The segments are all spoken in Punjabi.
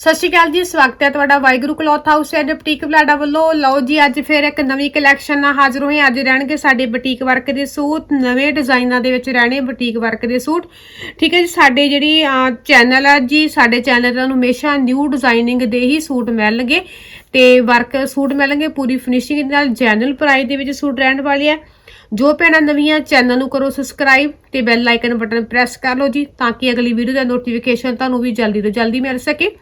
ਸਤਿ ਸ਼੍ਰੀ ਅਕਾਲ ਜੀ, ਸਵਾਗਤ ਹੈ ਤੁਹਾਡਾ Waheguru cloth house and boutique Balada ਵੱਲੋਂ। ਲਓ ਜੀ, ਅੱਜ ਫਿਰ ਇੱਕ ਨਵੀਂ ਕਲੈਕਸ਼ਨ ਨਾਲ ਹਾਜ਼ਰ ਹੋਏ ਅੱਜ ਰਹਿਣਗੇ ਸਾਡੇ ਬੁਟੀਕ ਵਰਕ ਦੇ ਸੂਟ, ਨਵੇਂ ਡਿਜ਼ਾਈਨਾਂ ਦੇ ਵਿੱਚ ਰਹਿਣੇ ਬੁਟੀਕ ਵਰਕ ਦੇ ਸੂਟ। ਠੀਕ ਹੈ ਜੀ, ਸਾਡੇ ਜਿਹੜੀ ਚੈਨਲ ਆ ਜੀ, ਸਾਡੇ ਚੈਨਲ ਨੂੰ ਹਮੇਸ਼ਾ ਨਿਊ ਡਿਜ਼ਾਈਨਿੰਗ ਦੇ ਹੀ ਸੂਟ ਮਿਲਣਗੇ ਤੇ ਵਰਕ ਸੂਟ ਮਿਲਣਗੇ। ਪੂਰੀ ਫਿਨਿਸ਼ਿੰਗ ਦੇ ਨਾਲ ਜੈਨੂਅਲ ਪ੍ਰਾਈਸ ਦੇ ਵਿੱਚ ਸੂਟ ਰਹਿਣ ਵਾਲੀ ਹੈ ਜੋ ਭੈਣਾਂ ਨਵੀਆਂ, ਚੈਨਲ ਨੂੰ ਕਰੋ ਸਬਸਕ੍ਰਾਈਬ ਤੇ ਬੈਲ ਆਈਕਨ ਬਟਨ ਪ੍ਰੈਸ ਕਰ ਲਓ ਜੀ, ਤਾਂ ਕਿ ਅਗਲੀ ਵੀਡੀਓ ਦਾ ਨੋਟੀਫਿਕੇਸ਼ਨ ਤੁਹਾਨੂੰ ਵੀ ਜਲਦੀ ਤੋਂ ਜਲਦੀ ਮਿਲ ਸਕੇ।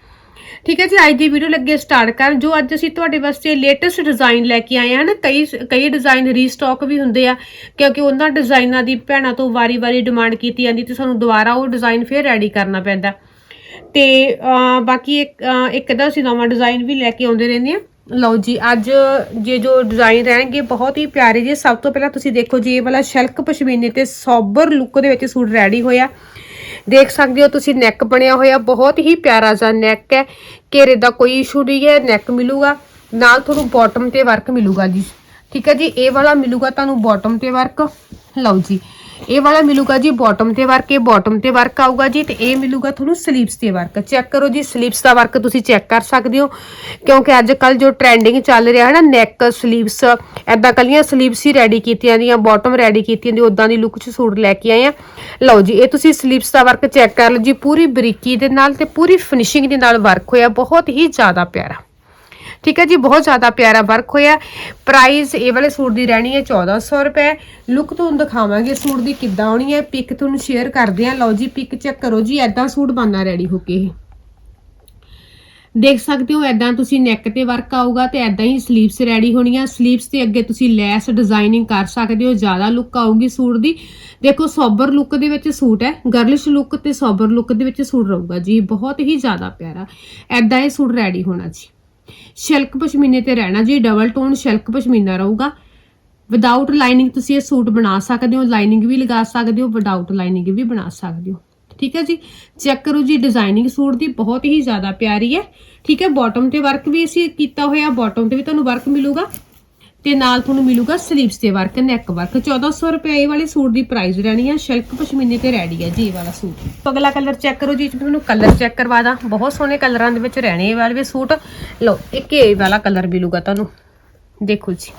ਠੀਕ ਹੈ ਜੀ, ਅੱਜ ਦੀ ਵੀਡੀਓ ਲੱਗੇ ਸਟਾਰਟ ਕਰਨ। ਜੋ ਅੱਜ ਅਸੀਂ ਤੁਹਾਡੇ ਵਾਸਤੇ ਲੇਟੈਸਟ ਡਿਜ਼ਾਈਨ ਲੈ ਕੇ ਆਏ ਹਾਂ ਨਾ, ਕਈ ਕਈ ਡਿਜ਼ਾਈਨ ਰੀਸਟਾਕ ਵੀ ਹੁੰਦੇ ਆ, ਕਿਉਂਕਿ ਉਹਨਾਂ ਡਿਜ਼ਾਈਨਾਂ ਦੀ ਭੈਣਾਂ ਤੋਂ ਵਾਰੀ-ਵਾਰੀ ਡਿਮਾਂਡ ਕੀਤੀ ਜਾਂਦੀ ਤੇ ਸਾਨੂੰ ਦੁਬਾਰਾ ਉਹ ਡਿਜ਼ਾਈਨ ਫਿਰ ਰੈਡੀ ਕਰਨਾ ਪੈਂਦਾ। ਤੇ ਬਾਕੀ ਇੱਕ ਇੱਕ ਦਾ ਅਸੀਂ ਨਵਾਂ ਡਿਜ਼ਾਈਨ ਵੀ ਲੈ ਕੇ ਆਉਂਦੇ ਰਹਿੰਦੇ ਆ ਲਓ ਜੀ, ਅੱਜ ਜੇ ਜੋ ਡਿਜ਼ਾਈਨ ਰਹਿਣਗੇ, ਬਹੁਤ ਹੀ ਪਿਆਰੇ ਜੀ। ਸਭ ਤੋਂ ਪਹਿਲਾਂ ਤੁਸੀਂ ਦੇਖੋ ਜੀ, ਇਹ ਵਾਲਾ ਸ਼ਲਕ ਪਸ਼ਮੀਨੇ ਤੇ ਸੋਬਰ ਲੁੱਕ ਦੇ ਵਿੱਚ ਸੂਟ ਰੈਡੀ ਹੋਇਆ। ਦੇਖ ਸਕਦੇ ਹੋ ਤੁਸੀਂ ਨੈਕ ਬਣਿਆ ਹੋਇਆ, ਬਹੁਤ ਹੀ ਪਿਆਰਾ ਜਿਹਾ ਨੈਕ ਹੈ। ਘੇਰੇ ਦਾ ਕੋਈ ਇਸ਼ੂ ਨਹੀਂ ਹੈ ਨੈਕ ਮਿਲੂਗਾ। ਨਾਲ ਤੁਹਾਨੂੰ ਬਾਟਮ ਤੇ ਵਰਕ ਮਿਲੂਗਾ ਜੀ। ਠੀਕ ਹੈ ਜੀ, ਇਹ ਵਾਲਾ ਮਿਲੂਗਾ ਤੁਹਾਨੂੰ ਬਾਟਮ ਤੇ ਵਰਕ ਲਓ ਜੀ। ਇਹ ਵਾਲਾ ਮਿਲੂਗਾ ਜੀ ਬਾਟਮ ਤੇ ਵਰਕ, ਇਹ ਬਾਟਮ ਤੇ ਵਰਕ ਆਊਗਾ ਜੀ ਤੇ ਇਹ ਮਿਲੂਗਾ ਤੁਹਾਨੂੰ ਸਲੀਵਸ ਤੇ ਵਰਕ। ਚੈੱਕ ਕਰੋ ਜੀ ਸਲੀਵਸ ਦਾ ਵਰਕ ਤੁਸੀਂ ਚੈੱਕ ਕਰ ਸਕਦੇ ਹੋ, ਕਿਉਂਕਿ ਅੱਜ ਕੱਲ ਜੋ ਟ੍ਰੈਂਡਿੰਗ ਚੱਲ ਰਿਹਾ ਹੈ ਨਾ ਨੈਕ ਸਲੀਵਸ ਐਦਾਂ ਕੱਲੀਆਂ ਸਲੀਵਸ ਹੀ ਰੈਡੀ ਕੀਤੀਆਂ ਦੀਆਂ ਬਾਟਮ ਰੈਡੀ ਕੀਤੀਆਂ ਦੀ ਉਦਾਂ ਦੀ ਲੁੱਕ 'ਚ ਸੂਟ ਲੈ ਕੇ ਆਏ ਆ। ਲਓ ਜੀ, ਇਹ ਤੁਸੀਂ ਸਲੀਵਸ ਦਾ ਵਰਕ ਚੈੱਕ ਕਰ ਲਓ ਜੀ, ਪੂਰੀ ਬਰੀਕੀ ਦੇ ਨਾਲ ਤੇ ਪੂਰੀ ਫਿਨਿਸ਼ਿੰਗ ਦੇ ਨਾਲ ਵਰਕ ਹੋਇਆ, ਬਹੁਤ ਹੀ ਜ਼ਿਆਦਾ ਪਿਆਰਾ। ਠੀਕ ਹੈ ਜੀ, ਬਹੁਤ ਜ਼ਿਆਦਾ ਪਿਆਰਾ ਵਰਕ ਹੋਇਆ। ਪ੍ਰਾਈਸ ਇਹ ਵਾਲੇ ਸੂਟ ਦੀ ਰਹਿਣੀ ਹੈ 1400 ਰੁਪਏ। ਲੁੱਕ ਤੁਹਾਨੂੰ ਦਿਖਾਵਾਂਗੇ ਸੂਟ ਦੀ ਕਿੱਦਾਂ ਆਉਣੀ ਹੈ। ਪਿਕ ਤੁਹਾਨੂੰ ਸ਼ੇਅਰ ਕਰਦੇ ਆ ਲਓ ਜੀ ਪਿਕ ਚੈੱਕ ਕਰੋ ਜੀ ਐਦਾਂ ਸੂਟ ਬਣਨਾ ਰੈਡੀ ਹੋ ਕੇ। ਇਹ ਦੇਖ ਸਕਦੇ ਹੋ ਐਦਾਂ ਤੁਸੀਂ ਨੈਕ ਤੇ ਵਰਕ ਆਊਗਾ ਤੇ ਐਦਾਂ ਹੀ ਸਲੀਵਸ ਰੈਡੀ ਹੋਣੀਆਂ। ਸਲੀਵਸ ਤੇ ਅੱਗੇ ਤੁਸੀਂ ਲੈਸ ਡਿਜ਼ਾਈਨਿੰਗ ਕਰ ਸਕਦੇ ਹੋ, ਜ਼ਿਆਦਾ ਲੁੱਕ ਆਊਗੀ ਸੂਟ ਦੀ। ਦੇਖੋ ਸੋਬਰ ਲੁੱਕ ਦੇ ਵਿੱਚ ਸੂਟ ਹੈ। ਗਰਲਿਸ਼ ਲੁੱਕ ਤੇ ਸੋਬਰ ਲੁੱਕ ਦੇ ਵਿੱਚ ਸੂਟ ਰਹੂਗਾ ਜੀ। ਬਹੁਤ ਹੀ ਜ਼ਿਆਦਾ ਪਿਆਰਾ। ਐਦਾਂ ਇਹ ਸੂਟ ਰੈਡੀ ਹੋਣਾ ਜੀ। ਸ਼ਿਲਕ ਪਸ਼ਮੀਨੇ ਤੇ ਰਹਿਣਾ ਜੀ ਡਬਲ ਟੋਨ ਸ਼ਿਲਕ ਪਸ਼ਮੀਨਾ ਰਹੂਗਾ। ਵਿਦਆਊਟ ਲਾਈਨਿੰਗ ਤੁਸੀਂ ਇਹ ਸੂਟ ਬਣਾ ਸਕਦੇ ਹੋ ਲਾਈਨਿੰਗ ਵੀ ਲਗਾ ਸਕਦੇ ਹੋ ਵਿਦਆਊਟ ਲਾਈਨਿੰਗ ਵੀ ਬਣਾ ਸਕਦੇ ਹੋ। ਠੀਕ ਹੈ ਜੀ? ਚੈੱਕ ਕਰੋ ਜੀ ਡਿਜ਼ਾਈਨਿੰਗ ਸੂਟ ਦੀ ਬਹੁਤ ਹੀ ਜ਼ਿਆਦਾ ਪਿਆਰੀ ਹੈ। ਠੀਕ ਹੈ? ਬਾਟਮ ਤੇ ਵਰਕ ਵੀ ਅਸੀਂ ਕੀਤਾ ਹੋਇਆ ਬਾਟਮ ਤੇ ਵੀ ਤੁਹਾਨੂੰ ਵਰਕ ਮਿਲੂਗਾ। ਤੇ ਨਾਲ ਤੁਹਾਨੂੰ ਮਿਲੂਗਾ ਸਲੀਵਸ ਤੇ ਵਰਕ ਨੈਕ ਵਰਕ 1400 ਰੁਪਏ ਇਹ ਵਾਲੇ ਸੂਟ ਦੀ ਪ੍ਰਾਈਸ ਰਹਿਣੀ ਹੈ ਸ਼ਿਲਕ ਪਸ਼ਮੀਨੇ ਤੇ ਰੈਡੀ ਹੈ ਜੀ ਇਹ ਵਾਲਾ ਸੂਟ। ਅਗਲਾ ਕਲਰ ਚੈੱਕ ਕਰੋ ਜੀ ਤੁਹਾਨੂੰ ਕਲਰ ਚੈੱਕ ਕਰਵਾ ਦਾਂ। ਬਹੁਤ ਸੋਹਣੇ ਕਲਰਾਂ ਦੇ ਵਿੱਚ ਰਹਿਣੇ ਇਹ ਵਾਲੇ ਸੂਟ। ਲਓ, ਇੱਕ ਇਹ ਵਾਲਾ ਕਲਰ ਮਿਲੂਗਾ ਤੁਹਾਨੂੰ। ਦੇਖੋ ਜੀ,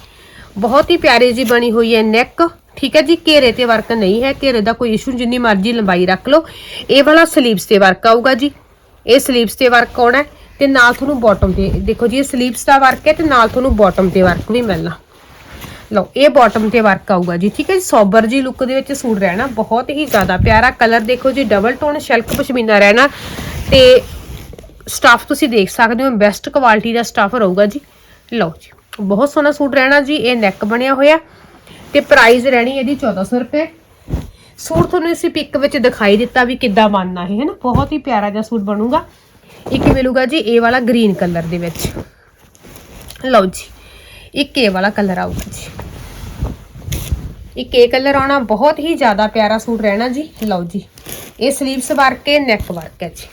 ਬਹੁਤ ਹੀ ਪਿਆਰੀ ਜੀ ਬਣੀ ਹੋਈ ਹੈ ਨੈਕ ਠੀਕ ਹੈ ਜੀ, ਘੇਰੇ ਤੇ ਵਰਕ ਨਹੀਂ ਹੈ, ਘੇਰੇ ਦਾ ਕੋਈ ਇਸ਼ੂ ਜਿੰਨੀ ਮਰਜ਼ੀ ਲੰਬਾਈ ਰੱਖ ਲਓ। ਇਹ ਵਾਲਾ ਸਲੀਵਸ ਤੇ ਵਰਕ ਆਊਗਾ ਜੀ। ਇਹ ਸਲੀਵਸ ਤੇ ਵਰਕ ਆਉਣਾ ਹੈ। ਤੇ ਨਾਲ ਤੁਹਾਨੂੰ ਬਾਟਮ ਤੇ, ਦੇਖੋ ਜੀ, ਇਹ ਸਲੀਵਸ ਦਾ ਵਰਕ ਹੈ ਤੇ ਨਾਲ ਤੁਹਾਨੂੰ ਬਾਟਮ ਤੇ ਵਰਕ ਵੀ ਮਿਲਣਾ। ਲਓ, ਇਹ ਬਾਟਮ ਤੇ ਵਰਕ ਆਊਗਾ ਜੀ, ਠੀਕ ਹੈ ਜੀ? ਸੋਬਰ ਜੀ ਲੁੱਕ ਦੇ ਵਿੱਚ ਸੂਟ ਰਹਿਣਾ ਬਹੁਤ ਹੀ ਜ਼ਿਆਦਾ ਪਿਆਰਾ ਕਲਰ ਦੇਖੋ ਜੀ ਡਬਲ ਟੋਨ ਸ਼ਿਲਕ ਪਸ਼ਮੀਨਾ ਰਹਿਣਾ ਤੇ ਸਟਾਫ ਤੁਸੀਂ ਦੇਖ ਸਕਦੇ ਹੋ ਬੈਸਟ ਕੁਆਲਿਟੀ ਦਾ ਸਟਾਫ ਰਹੂਗਾ ਜੀ। ਲਓ ਜੀ, ਬਹੁਤ ਸੋਹਣਾ ਸੂਟ ਰਹਿਣਾ ਜੀ, ਇਹ ਨੈਕ ਬਣਿਆ ਹੋਇਆ ਤੇ ਪ੍ਰਾਈਸ ਰਹਿਣੀ ਇਹਦੀ 1400 ਰੁਪਏ। ਸੂਟ ਤੁਹਾਨੂੰ ਇਸੇ ਪਿਕ ਵਿੱਚ ਦਿਖਾਈ ਦਿੱਤਾ ਵੀ ਕਿੱਦਾਂ ਬਣਨਾ ਹੈ ਹੈਨਾ? ਬਹੁਤ ਹੀ ਪਿਆਰਾ ਜਿਹਾ ਸੂਟ ਬਣੂਗਾ। ਇੱਕ ਮਿਲੂਗਾ ਜੀ, ਇਹ ਵਾਲਾ ਗ੍ਰੀਨ ਕਲਰ ਦੇ ਵਿੱਚ। ਲਓ ਜੀ, ਇੱਕ ਇਹ ਵਾਲਾ ਕਲਰ ਆਊਗਾ ਜੀ। ਇੱਕ ਇਹ ਕਲਰ ਆਉਣਾ ਬਹੁਤ ਹੀ ਜ਼ਿਆਦਾ ਪਿਆਰਾ ਸੂਟ ਰਹਿਣਾ ਜੀ। ਲਓ ਜੀ, ਇਹ ਸਲੀਵਸ ਵਰਕ ਹੈ ਨੈਕ ਵਰਕ ਹੈ ਜੀ।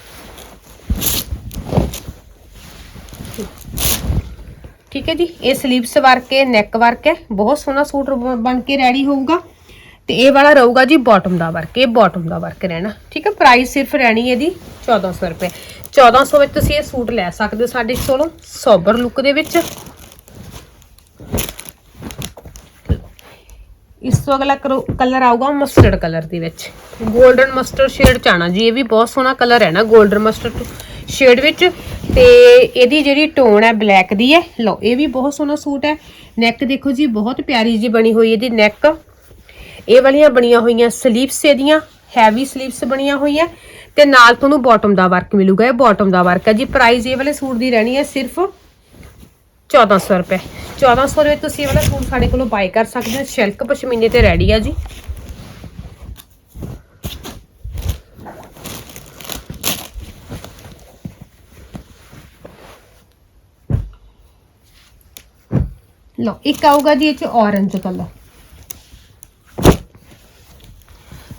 ਠੀਕ ਹੈ ਜੀ, ਇਹ ਸਲੀਵਸ ਵਰਕ ਹੈ ਨੈਕ ਵਰਕ ਹੈ। ਬਹੁਤ ਸੋਹਣਾ ਸੂਟ ਬਣ ਕੇ ਰੈਡੀ ਹੋਊਗਾ। ਤੇ ਇਹ ਵਾਲਾ ਰਹੂਗਾ ਜੀ ਬਾਟਮ ਦਾ ਵਰਕ ਇਹ ਬਾਟਮ ਦਾ ਵਰਕ ਰਹਿਣਾ। ਠੀਕ ਹੈ ਪ੍ਰਾਈਸ ਸਿਰਫ ਰਹਿਣੀ ਇਹਦੀ 1400 ਰੁਪਏ। 1400 ਵਿੱਚ ਤੁਸੀਂ ਇਹ ਸੂਟ ਲੈ ਸਕਦੇ ਹੋ ਸਾਡੇ ਕੋਲੋਂ ਸੋਬਰ ਲੁੱਕ ਦੇ ਵਿੱਚ। ਇਸ ਤੋਂ ਅਗਲਾ ਕਲਰ ਆਊਗਾ ਮਸਟਰਡ ਕਲਰ ਦੇ ਵਿੱਚ। 골ਡਨ ਮਸਟਰਡ ਸ਼ੇਡ ਚ ਆਣਾ ਜੀ, ਇਹ ਵੀ ਬਹੁਤ ਸੋਹਣਾ ਕਲਰ ਹੈ ਨਾ 골ਡਨ ਮਸਟਰਡ ਸ਼ੇਡ ਵਿੱਚ। ਤੇ ਇਹਦੀ ਜਿਹੜੀ ਟੋਨ ਹੈ ਬਲੈਕ ਦੀ ਹੈ। ਲਓ, ਇਹ ਵੀ ਬਹੁਤ ਸੋਹਣਾ ਸੂਟ ਹੈ। ਨੈਕ ਦੇਖੋ ਜੀ, ਬਹੁਤ ਪਿਆਰੀ ਜੀ ਬਣੀ ਹੋਈ ਇਹਦੀ ਨੈਕ ਇਹ ਵਾਲੀਆਂ ਬਣੀਆਂ ਹੋਈਆਂ ਸਲੀਵਸ ਇਹਦੀਆਂ ਹੈਵੀ ਸਲੀਵਸ ਬਣੀਆਂ ਹੋਈਆਂ। ਤੇ ਨਾਲ ਤੁਹਾਨੂੰ ਬਾਟਮ ਦਾ ਵਰਕ ਮਿਲੂਗਾ। ਇਹ ਬਾਟਮ ਦਾ ਵਰਕ ਹੈ ਜੀ। ਪ੍ਰਾਈਸ ਇਹ ਵਾਲੇ ਸੂਟ ਦੀ ਰਹਿਣੀ ਹੈ ਸਿਰਫ 1400 ਰੁਪਏ। 1400 ਦੇ ਵਿੱਚ ਤੁਸੀਂ ਇਹ ਵਾਲਾ ਸੂਟ ਸਾਡੇ ਕੋਲੋਂ ਬਾਈ ਕਰ ਸਕਦੇ ਹੋ। ਸ਼ਿਲਕ ਪਸ਼ਮੀਨੇ ਤੇ ਰੈਡੀ ਆ ਜੀ। ਲਓ, ਇੱਕ ਆਊਗਾ ਜੀ ਇਹ ਚ ਔਰੰਜ ਕਲਰ